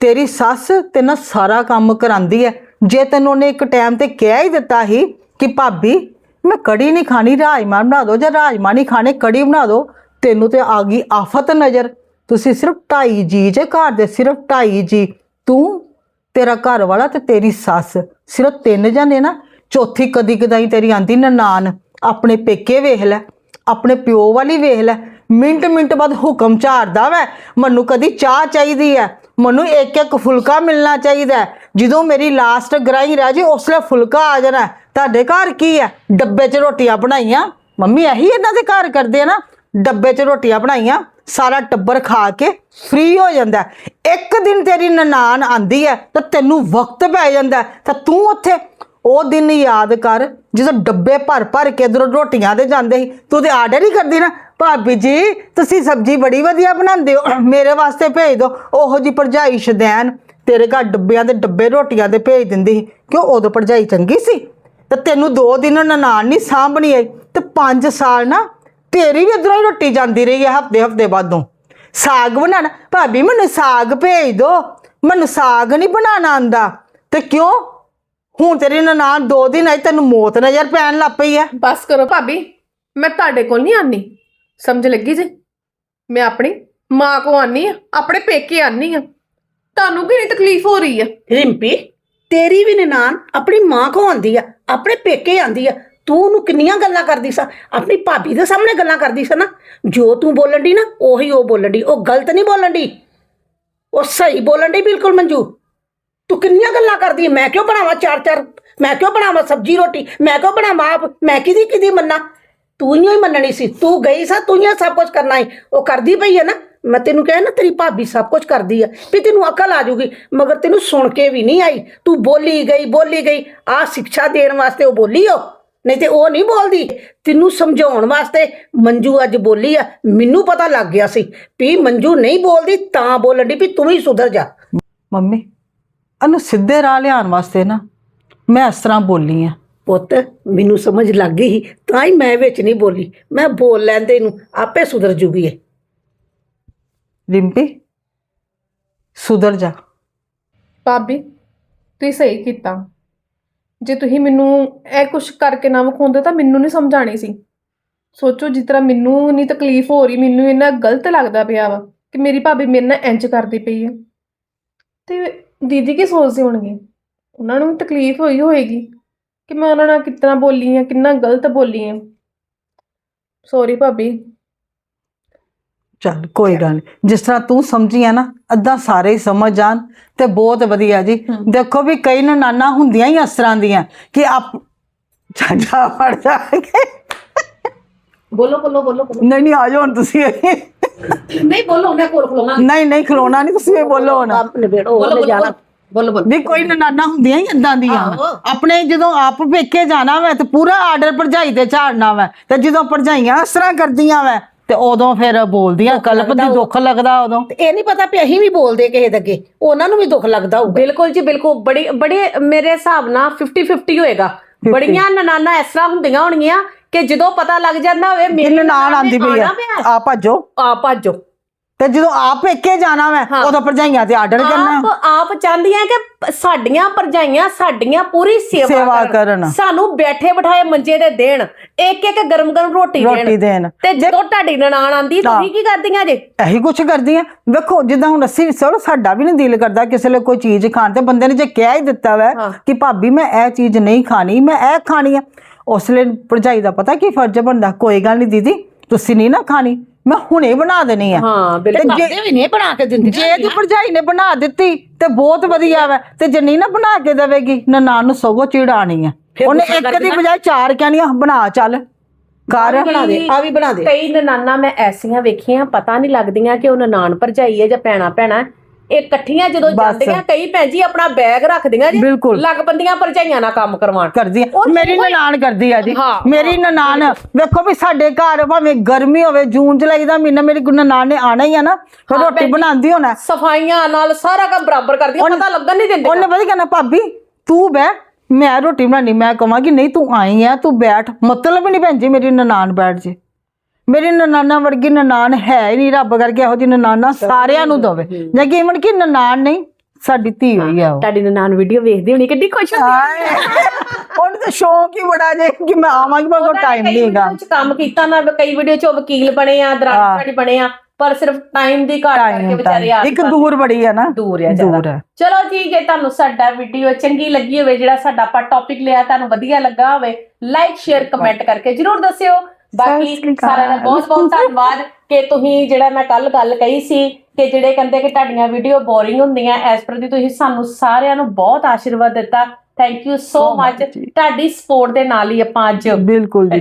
ਤੇਰੀ ਸੱਸ ਤੇ ਨਾ ਸਾਰਾ ਕੰਮ ਕਰਾਂਦੀ ਹੈ ਜੇ ਤੈਨੂੰ ਉਹਨੇ ਇੱਕ ਟਾਈਮ ਤੇ ਕਹਿ ਹੀ ਦਿੱਤਾ ਸੀ ਕਿ ਭਾਬੀ, ਮੈਂ ਕੜੀ ਨਹੀਂ ਖਾਣੀ ਰਾਜਮਾ ਬਣਾ ਦਿਓ ਜਾਂ ਰਾਜਮਾ ਨਹੀਂ ਖਾਣੇ, ਕੜੀ ਬਣਾ ਦਿਓ ਤੈਨੂੰ ਤੇ ਆ ਗਈ ਆਫਤ ਨਜ਼ਰ। ਤੁਸੀਂ ਸਿਰਫ ਢਾਈ ਜੀ ਜੇ ਘਰ ਦੇ, ਸਿਰਫ ਢਾਈ ਜੀ। ਤੂੰ ਤੇਰਾ ਘਰ ਵਾਲਾ ਤੇ ਤੇਰੀ ਸੱਸ, ਸਿਰਫ ਤਿੰਨ ਜਾਨੇ ਨਾ, ਚੌਥੀ ਕਦੀ ਕਦਾਈ ਤੇਰੀ ਆਂਦੀ ਨਨਾਨ ਆਪਣੇ ਪੇਕੇ ਵੇਖ ਲੈ, ਆਪਣੇ ਪਿਓ ਵਾਲੀ ਵੇਖ ਲੈ, ਮਿੰਟ ਮਿੰਟ ਬਾਅਦ ਹੁਕਮ ਝਾਰਦਾ ਵੈ, ਮੈਨੂੰ ਕਦੀ ਚਾਹ ਚਾਹੀਦੀ ਹੈ ਮੈਨੂੰ ਇੱਕ ਇੱਕ ਫੁਲਕਾ ਮਿਲਣਾ ਚਾਹੀਦਾ ਜਦੋਂ ਮੇਰੀ ਲਾਸਟ ਗਰਾਈ ਰਹਿ ਜੇ ਉਸਲੇ ਫੁਲਕਾ ਆ ਜਾਣਾ ਤੁਹਾਡੇ ਘਰ ਕੀ ਹੈ ਡੱਬੇ 'ਚ ਰੋਟੀਆਂ ਬਣਾਈਆਂ? ਮੰਮੀ ਇਹੀ ਇਹਨਾਂ ਦੇ ਘਰ ਕਰਦੇ ਆ ਨਾ, ਡੱਬੇ 'ਚ ਰੋਟੀਆਂ ਬਣਾਈਆਂ ਸਾਰਾ ਟੱਬਰ ਖਾ ਕੇ ਫ੍ਰੀ ਹੋ ਜਾਂਦਾ ਇੱਕ ਦਿਨ ਤੇਰੀ ਨਨਾਣ ਆਂਦੀ ਹੈ ਤਾਂ ਤੈਨੂੰ ਵਕਤ ਪੈ ਜਾਂਦਾ ਤਾਂ ਤੂੰ ਉੱਥੇ ਉਹ ਦਿਨ ਯਾਦ ਕਰ, ਜਦੋਂ ਡੱਬੇ ਭਰ ਭਰ ਕੇ ਇਧਰੋਂ ਰੋਟੀਆਂ ਦੇ ਜਾਂਦੇ ਸੀ। ਤੂੰ ਤੇ ਆਰਡਰ ਹੀ ਕਰਦੀ ਨਾ। ਭਾਬੀ ਜੀ, ਤੁਸੀਂ ਸਬਜ਼ੀ ਬੜੀ ਵਧੀਆ ਬਣਾਉਂਦੇ ਹੋ। (clears throat) ਮੇਰੇ ਵਾਸਤੇ ਭੇਜ ਦਿਓ। ਉਹੋ ਜੀ ਭਰਜਾਈ ਸ਼ਦੈਨ ਤੇਰੇ ਘਰ ਡੱਬਿਆਂ ਦੇ ਡੱਬੇ ਰੋਟੀਆਂ ਦੇ ਭੇਜ ਦਿੰਦੀ ਸੀ। ਕਿਉਂ? ਉਦੋਂ ਭਰਜਾਈ ਚੰਗੀ ਸੀ। ਤੇ ਤੈਨੂੰ ਦੋ ਦਿਨ ਨਨਾਣ ਨਹੀਂ ਸਾਂਭਣੀ ਆਈ। ਤੇ 5 ਸਾਲ ਨਾ ਤੇਰੀ ਵੀ ਇਧਰੋਂ ਹੀ ਰੋਟੀ ਜਾਂਦੀ ਰਹੀ ਹੈ ਹਫ਼ਤੇ ਹਫ਼ਤੇ ਬਾਅਦੋਂ। ਸਾਗ ਬਣਾਣਾ ਭਾਬੀ ਮੈਨੂੰ ਸਾਗ ਭੇਜ ਦੋ। ਮੈਨੂੰ ਸਾਗ ਨਹੀਂ ਬਣਾਉਣਾ ਆਂਦਾ ਤੇ ਕਿਉਂ? ਹੁਣ ਤੇਰੀ ਨਨਾਣ ਦੋ ਦਿਨ ਆਈ ਤੈਨੂੰ ਮੌਤ ਨਜ਼ਰ ਪੈਣ ਲੱਗ ਪਈ ਹੈ ਬਸ ਕਰੋ ਭਾਬੀ ਮੈਂ ਤੁਹਾਡੇ ਕੋਲ ਨਹੀਂ ਆਨੀ ਸਮਝ ਲੱਗੀ ਜੀ? ਮੈਂ ਆਪਣੀ ਮਾਂ ਕੋ ਆਨੀ ਆ ਆਪਣੇ ਪੇਕੇ ਆਨੀ ਆ। ਤੁਹਾਨੂੰ ਕੀ ਨਹੀਂ ਤਕਲੀਫ ਹੋ ਰਹੀ ਆ? ਰਿੰਪੀ ਤੇਰੀ ਵੀ ਨਨਾਣ ਆਪਣੀ ਮਾਂ ਕੋ ਆਂਦੀ ਆ ਆਪਣੇ ਪੇਕੇ ਆਂਦੀ ਆ। ਤੂੰ ਉਹਨੂੰ ਕਿੰਨੀਆਂ ਗੱਲਾਂ ਕਰਦੀ ਸਾਂ? ਆਪਣੀ ਭਾਬੀ ਦੇ ਸਾਹਮਣੇ ਗੱਲਾਂ ਕਰਦੀ ਸਾਂ ਨਾ? ਜੋ ਤੂੰ ਬੋਲਣ ਦੀ ਨਾ, ਉਹੀ ਉਹ ਬੋਲਣ ਦੀ ਉਹ ਗਲਤ ਨਹੀਂ ਬੋਲਣ ਦੀ ਉਹ ਸਹੀ ਬੋਲਣ ਦੀ ਬਿਲਕੁਲ ਮੰਜੂ। ਤੂੰ ਕਿੰਨੀਆਂ ਗੱਲਾਂ ਕਰਦੀ ਮੈਂ ਕਿਉਂ ਬਣਾਵਾਂ ਚਾਰ ਚਾਰ? ਮੈਂ ਕਿਉਂ ਬਣਾਵਾਂ ਸਬਜੀ, ਰੋਟੀ? ਮੈਂ ਕਿਉਂ ਬਣਾਵਾਂ ਆਪ? ਮੈਂ ਕਿਹਦੀ ਕਿਹਦੀ ਮੰਨਾ? ਤੂੰ ਹੀ ਮੰਨਣੀ ਸੀ। ਤੂੰ ਗਈ ਸਾ, ਤੂੰ ਹੀ ਸਭ ਕੁਝ ਕਰਨਾ ਹੈ ਉਹ ਕਰਦੀ ਪਈ ਹੈ ਨਾ। ਮੈਂ ਤੈਨੂੰ ਕਿਹਾ ਨਾ, ਤੇਰੀ ਭਾਬੀ ਸਭ ਕੁਝ ਕਰਦੀ ਆ। ਵੀ ਤੈਨੂੰ ਅਕਲ ਆ ਜੂਗੀ, ਮਗਰ ਤੈਨੂੰ ਸੁਣ ਕੇ ਵੀ ਨਹੀਂ ਆਈ। ਤੂੰ ਬੋਲੀ ਗਈ ਬੋਲੀ ਗਈ। ਆ ਸਿੱਖਿਆ ਦੇਣ ਵਾਸਤੇ ਉਹ ਬੋਲੀ ਉਹ ਨਹੀਂ ਤੇ ਉਹ ਨਹੀਂ ਬੋਲਦੀ। ਤੈਨੂੰ ਸਮਝਾਉਣ ਵਾਸਤੇ ਮੰਜੂ ਅੱਜ ਬੋਲੀ ਆ। ਮੈਨੂੰ ਪਤਾ ਲੱਗ ਗਿਆ ਸੀ ਵੀ ਮੰਜੂ ਨਹੀਂ ਬੋਲਦੀ ਤਾਂ ਬੋਲਣ ਦੀ ਵੀ ਤੂੰ ਵੀ ਸੁਧਰ ਜਾ। ਮੰਮੀ ਇਹਨੂੰ ਸਿੱਧੇ ਰਾਹ ਲਿਆਉਣ ਵਾਸਤੇ ਨਾ ਮੈਂ ਇਸ ਤਰ੍ਹਾਂ ਬੋਲੀ ਆ। ਪੁੱਤ ਮੈਨੂੰ ਸਮਝ ਲੱਗ ਗਈ ਸੀ, ਤਾਂ ਹੀ ਮੈਂ ਵਿੱਚ ਨਹੀਂ ਬੋਲੀ। ਮੈਂ ਬੋਲ ਲੈਂਦੇ ਇਹਨੂੰ ਆਪੇ ਸੁਧਰ ਜੂਗੀ ਇਹ। ਰਿੰਪੀ ਸੁਧਰ ਜਾ। ਭਾਬੀ ਤੁਸੀਂ ਸਹੀ ਕੀਤਾ। ਜੇ ਤੁਸੀਂ ਮੈਨੂੰ ਇਹ ਕੁਛ ਕਰਕੇ ਨਾ ਵਿਖਾਉਂਦੇ ਤਾਂ ਮੈਨੂੰ ਨਹੀਂ ਸਮਝਾਣੀ ਸੀ। ਸੋਚੋ, ਜਿਸ ਤਰ੍ਹਾਂ ਮੈਨੂੰ ਨਹੀਂ ਤਕਲੀਫ ਹੋ ਰਹੀ, ਮੈਨੂੰ ਇੰਨਾ ਗਲਤ ਲੱਗਦਾ ਪਿਆ ਵਾ ਕਿ ਮੇਰੀ ਭਾਬੀ ਮੇਰੇ ਨਾਲ ਇੰਜ ਕਰਦੀ ਪਈ ਹੈ ਤੇ ਦੀਦੀ ਕੀ ਸੋਚਦੇ ਹੋਣਗੇ? ਉਹਨਾਂ ਨੂੰ ਵੀ ਤਕਲੀਫ ਹੋਈ ਹੋਏਗੀ ਕਿ ਮੈਂ ਉਹਨਾਂ ਨਾਲ ਕਿਤਨਾ ਬੋਲੀ ਆ, ਕਿੰਨਾ ਗਲਤ ਬੋਲੀ ਆ। ਸੌਰੀ ਭਾਬੀ। ਚੱਲ ਕੋਈ ਗੱਲ ਨਹੀਂ ਜਿਸ ਤਰ੍ਹਾਂ ਤੂੰ ਸਮਝੀ ਆ ਨਾ ਅੱਧਾ ਸਾਰੇ ਹੀ ਸਮਝ ਜਾਣ ਤੇ ਬਹੁਤ ਵਧੀਆ ਜੀ। ਦੇਖੋ ਵੀ ਕਈ ਨਾਨਾ ਹੁੰਦੀਆਂ ਹੀ ਇਸ ਤਰ੍ਹਾਂ ਦੀਆਂ ਕਿ ਆਪ ਜਾ ਫੜ ਜਾ ਕੇ। ਬੋਲੋ ਬੋਲੋ ਬੋਲੋ ਬੋਲੋ। ਨਹੀਂ ਨਹੀਂ ਆ ਜਾਓ ਹੁਣ ਤੁਸੀਂ। ਨਹੀਂ ਬੋਲੋ ਮੈਂ ਕੋਲ ਖਲੋਣਾ ਨਹੀਂ ਨਹੀਂ ਖਲੋਣਾ ਨਹੀਂ ਤੁਸੀਂ ਇਹ ਬੋਲੋ ਹੁਣ। ਨਿਬੇੜੋ ਉਹਨੇ ਜਾਣਾ। ਬੋਲੋ ਬੋਲੋ। ਵੀ ਕੋਈ ਨਾਨਾ ਹੁੰਦੀਆਂ ਹੀ ਇਦਾਂ ਦੀਆਂ। ਆਹੋ। ਆਪਣੇ ਜਦੋਂ ਆਪ ਵੇਖੇ ਜਾਣਾ ਵਾ ਤੇ ਪੂਰਾ ਆਰਡਰ ਭਰਜਾਈ ਤੇ ਝਾੜਨਾ ਵਾ ਤੇ ਜਦੋਂ ਭਰਜਾਈਆਂ ਇਸ ਤਰ੍ਹਾਂ ਕਰਦੀਆਂ ਵਾ ਤੇ ਉਦੋਂ ਫਿਰ ਬੋਲਦੀਆਂ ਕਲਪ ਦੀ ਦੁੱਖ ਲੱਗਦਾ ਉਦੋਂ। ਤੇ ਇਹ ਨਹੀਂ ਪਤਾ ਵੀ ਅਸੀਂ ਵੀ ਬੋਲਦੇ ਕਿਸੇ ਦੇ ਅੱਗੇ ਉਹਨਾਂ ਨੂੰ ਵੀ ਦੁੱਖ ਲੱਗਦਾ ਹੋਊਗਾ। ਬਿਲਕੁਲ ਜੀ ਬਿਲਕੁਲ। ਬੜੀ ਬੜੇ ਮੇਰੇ ਹਿਸਾਬ ਨਾਲ 50 50 ਹੋਏਗਾ ਬੜੀਆਂ ਨਨਾਨਾ ਇਸ ਤਰ੍ਹਾਂ ਹੁੰਦੀਆਂ ਹੋਣਗੀਆਂ ਕਿ ਜਦੋਂ ਪਤਾ ਲੱਗ ਜਾਂਦਾ ਹੋਵੇ ਮੇਰੀ ਨਾਲ ਆਂਦੀ ਪਈ ਆ ਆ ਭੱਜੋ। ਆ ਭੱਜੋ। ਤੇ ਜਦੋਂ ਆਪ ਪੇਕੇ ਜਾਣਾ ਵਾ। ਉਦੋਂ ਭਰਜਾਈਆਂ ਤੇ ਆਰਡਰ ਆਪ ਕਰਨਾ। ਆਪ ਚਾਹੁੰਦੀਆਂ ਕਿ ਪ- ਸਾਡੀਆਂ ਪਰਜਾਈਆਂ ਸਾਡੀਆਂ ਪੂਰੀ ਸੇਵਾ ਸੇਵਾ ਕਰਨ। ਸਾਨੂੰ ਬੈਠੇ ਬਿਠਾਏ ਮੰਜੇ ਤੇ ਦੇਣ ਇੱਕ ਇੱਕ ਗਰਮ ਗਰਮ ਰੋਟੀ ਰੋਟੀ ਦੇਣ। ਤੇ ਜਦੋਂ ਤੁਹਾਡੀ ਨਨਾਣ ਆਂਦੀ ਹਾਂ। ਤੁਸੀਂ ਕੀ ਕਰਦੀਆਂ ਜੇ? ਇਹੀ ਕੁਛ ਕਰਦੀਆਂ। ਵੇਖੋ ਜਿੱਦਾਂ ਹੁਣ ਅਸੀਂ ਚਲੋ ਸਾਡਾ ਵੀ ਨਹੀਂ ਦਿਲ ਕਰਦਾ ਕਿਸੇ ਲਈ ਕੋਈ ਚੀਜ਼ ਖਾਣ ਤੇ। ਬੰਦੇ ਨੇ ਜੇ ਕਹਿ ਹੀ ਦਿੱਤਾ ਵੈ ਹਾਂ। ਕਿ ਭਾਬੀ ਮੈਂ ਇਹ ਚੀਜ਼ ਨਹੀਂ ਖਾਣੀ ਮੈਂ ਇਹ ਖਾਣੀ ਆ। ਉਸ ਲਈ ਭਰਜਾਈ ਦਾ ਪਤਾ ਕੀ ਫਰਜ਼ ਬਣਦਾ? ਕੋਈ ਗੱਲ ਨਹੀਂ ਦੀਦੀ ਤੁਸੀਂ ਨਹੀਂ ਨਾ ਖਾਣੀ। ਮੈਂ ਹੁਣੇ ਬਣਾ ਦੇਣੀ ਆ। ਹਾਂ ਤੇ ਬਿਲਕੁਲ ਜੇ- ਕਰਦੇ ਵੀ ਨਹੀਂ ਬਣਾ ਕੇ ਦਿੰਦੇ ਜੇ ਦੀ ਭਰਜਾਈ ਨੇ ਬਣਾ ਦਿੱਤੀ ਤੇ ਬਹੁਤ ਵਧੀਆ ਵਾ। ਤੇ ਜੇ ਨਹੀਂ ਨਾ ਬਣਾ ਕੇ ਦੇਵੇਗੀ ਨਨਾਣ ਨੂੰ ਸਗੋਂ ਚਿੜਾਣੀ ਆ। ਫਿਰ ਉਹਨੇ ਗੁੱਸਾ ਇੱਕ ਦੀ ਕਰਦੀ ਨਾ। ਬਜਾਏ ਚਾਰ ਕਹਿਣੀਆਂ ਬਣਾ ਚੱਲ। ਕਰ। ਬਣਾ ਦੇ ਆ ਵੀ ਬਣਾ ਦੇ। ਕਈ ਨਨਾਨਾ ਮੈਂ ਐਸੀਆਂ ਵੇਖੀਆਂ ਪਤਾ ਨਹੀਂ ਲੱਗਦੀਆਂ ਕਿ ਉਹ ਨਨਾਣ ਭਰਜਾਈ ਹੈ ਜਾਂ ਭੈਣਾ ਭੈਣਾ ਇਹ ਇਕੱਠੀਆਂ ਜਦੋਂ ਬਸ। ਜਾਂਦੀਆਂ ਕਈ ਭੈਣ ਜੀ ਆਪਣਾ ਬੈਗ ਰੱਖਦੀਆਂ ਜੀ ਬਿਲਕੁਲ। ਲੱਗ ਪੰਦੀਆਂ ਭਰਜਾਈਆਂ ਨਾਲ ਕੰਮ ਕਰਵਾਉਣ। ਕਰਦੀ ਆ। ਉਹ ਮੇਰੀ ਨਨਾਣ ਕਰਦੀ ਆ ਜੀ। ਹਾਂ, ਮੇਰੀ ਨਨਾਣ ਵੇਖੋ ਵੀ ਸਾਡੇ ਘਰ ਭਾਵੇਂ ਗਰਮੀ ਹੋਵੇ ਜੂਨ ਜੁਲਾਈ ਦਾ ਮਹੀਨਾ ਮੇਰੀ ਨਨਾਣ ਨੇ ਆਣਾ ਹੀ ਆ ਨਾ ਫਿਰ ਹਾਂ, ਰੋਟੀ ਭੈਣ ਜੀ। ਬਣਾਉਂਦੀ ਹੋਣਾ। ਸਫਾਈਆਂ ਨਾਲ ਸਾਰਾ ਕੰਮ ਬਰਾਬਰ ਕਰਦੀਆਂ ਉਹਨੇ- ਪਤਾ ਲੱਗਣ ਨਹੀਂ ਦਿੰਦੇ ਉਹਨੇ ਪਤਾ ਕਹਿਣਾ ਭਾਬੀ ਤੂੰ ਬਹਿ ਮੈਂ ਰੋਟੀ ਬਣਾਣੀ ਮੈਂ ਕਹਾਂਗੀ ਨਹੀਂ ਤੂੰ ਆਈ ਆ ਤੂੰ ਬੈਠ। ਮਤਲਬ ਹੀ ਨਹੀਂ ਭੈਣ ਜੀ ਮੇਰੀ ਨਨਾਣ ਬੈਠ ਜੇ। ਮੇਰੀ ਨਨਾਣਾ ਵਰਗੀ ਨਨਾਣ ਹੈ ਹੀ ਨਹੀਂ ਰੱਬ ਕਰਕੇ ਇਹੋ ਜਿਹੀ ਨਨਾਣਾ ਸਾਰਿਆਂ ਨੂੰ ਦਵੇ। ਜੇ ਕਿ ਇਮਨ ਕੀ ਨਨਾਣ ਨਹੀਂ ਸਾਡੀ ਧੀ ਹੋਈ ਆ ਉਹ। ਤੁਹਾਡੀ ਨਨਾਣ ਵੀਡੀਓ ਵੇਖਦੀ ਹੋਣੀ ਕਿੱਡੀ ਖੁਸ਼ ਹੁੰਦੀ ਹਾਏ ਉਹਨੂੰ ਤਾਂ ਸ਼ੌਂਕ ਹੀ ਬੜਾ ਜੇ ਕਿ ਮੈਂ ਆਵਾਂਗੀ ਪਰ ਕੋਈ ਟਾਈਮ ਨਹੀਂ ਹੈਗਾ ਵਿੱਚ ਕੰਮ ਕੀਤਾ ਨਾ ਕਈ ਵੀਡੀਓ ਚ ਉਹ ਵਕੀਲ ਬਣੇ ਆ ਹਾਂ। ਦਰਾਣੀ ਬਣੇ ਆ ਪਰ ਸਿਰਫ ਟਾਈਮ ਦੀ ਘਾਟ ਕਰਕੇ ਵਿਚਾਰੇ ਆ ਇੱਕ ਦੂਰ ਬੜੀ ਆ ਨਾ। ਦੂਰ ਆ ਦੂਰ ਜ਼ਿਆਦਾ ਹੈ ਚਲੋ ਜੀ ਜੇ ਤੁਹਾਨੂੰ ਸਾਡਾ ਵੀਡੀਓ ਚੰਗੀ ਲੱਗੀ ਹੋਵੇ ਜਿਹੜਾ ਸਾਡਾ ਆਪਾਂ ਟੌਪਿਕ ਲਿਆ ਤੁਹਾਨੂੰ ਵਧੀਆ ਲੱਗਾ ਹੋਵੇ ਲਾਈਕ ਸ਼ੇਅਰ ਕਮੈਂਟ ਕਰਕੇ ਜਰੂਰ ਦੱਸਿਓ। ਬਾਕੀ ਸਤਿ ਸ੍ਰੀ ਅਕਾਲ। ਸਾਰਿਆਂ ਦਾ ਬਹੁਤ ਬਹੁਤ ਧੰਨਵਾਦ ਕਿ ਤੁਸੀਂ ਜਿਹੜਾ ਮੈਂ ਕੱਲ ਗੱਲ ਕਹੀ ਸੀ ਕਿ ਜਿਹੜੇ ਕਹਿੰਦੇ ਕਿ ਤੁਹਾਡੀਆਂ ਵੀਡੀਓ ਬੋਰਿੰਗ ਹੁੰਦੀਆਂ ਐਸ ਪ੍ਰਤੀ ਤੁਸੀਂ ਸਾਨੂੰ ਸਾਰਿਆਂ ਨੂੰ ਬਹੁਤ ਆਸ਼ੀਰਵਾਦ ਦਿੱਤਾ thank you so So much much ਜੀ। ਤੁਹਾਡੀ ਸਪੋਰਟ ਦੇ ਨਾਲ ਹੀ ਆਪਾਂ ਅੱਜ ਬਿਲਕੁਲ ਜੀ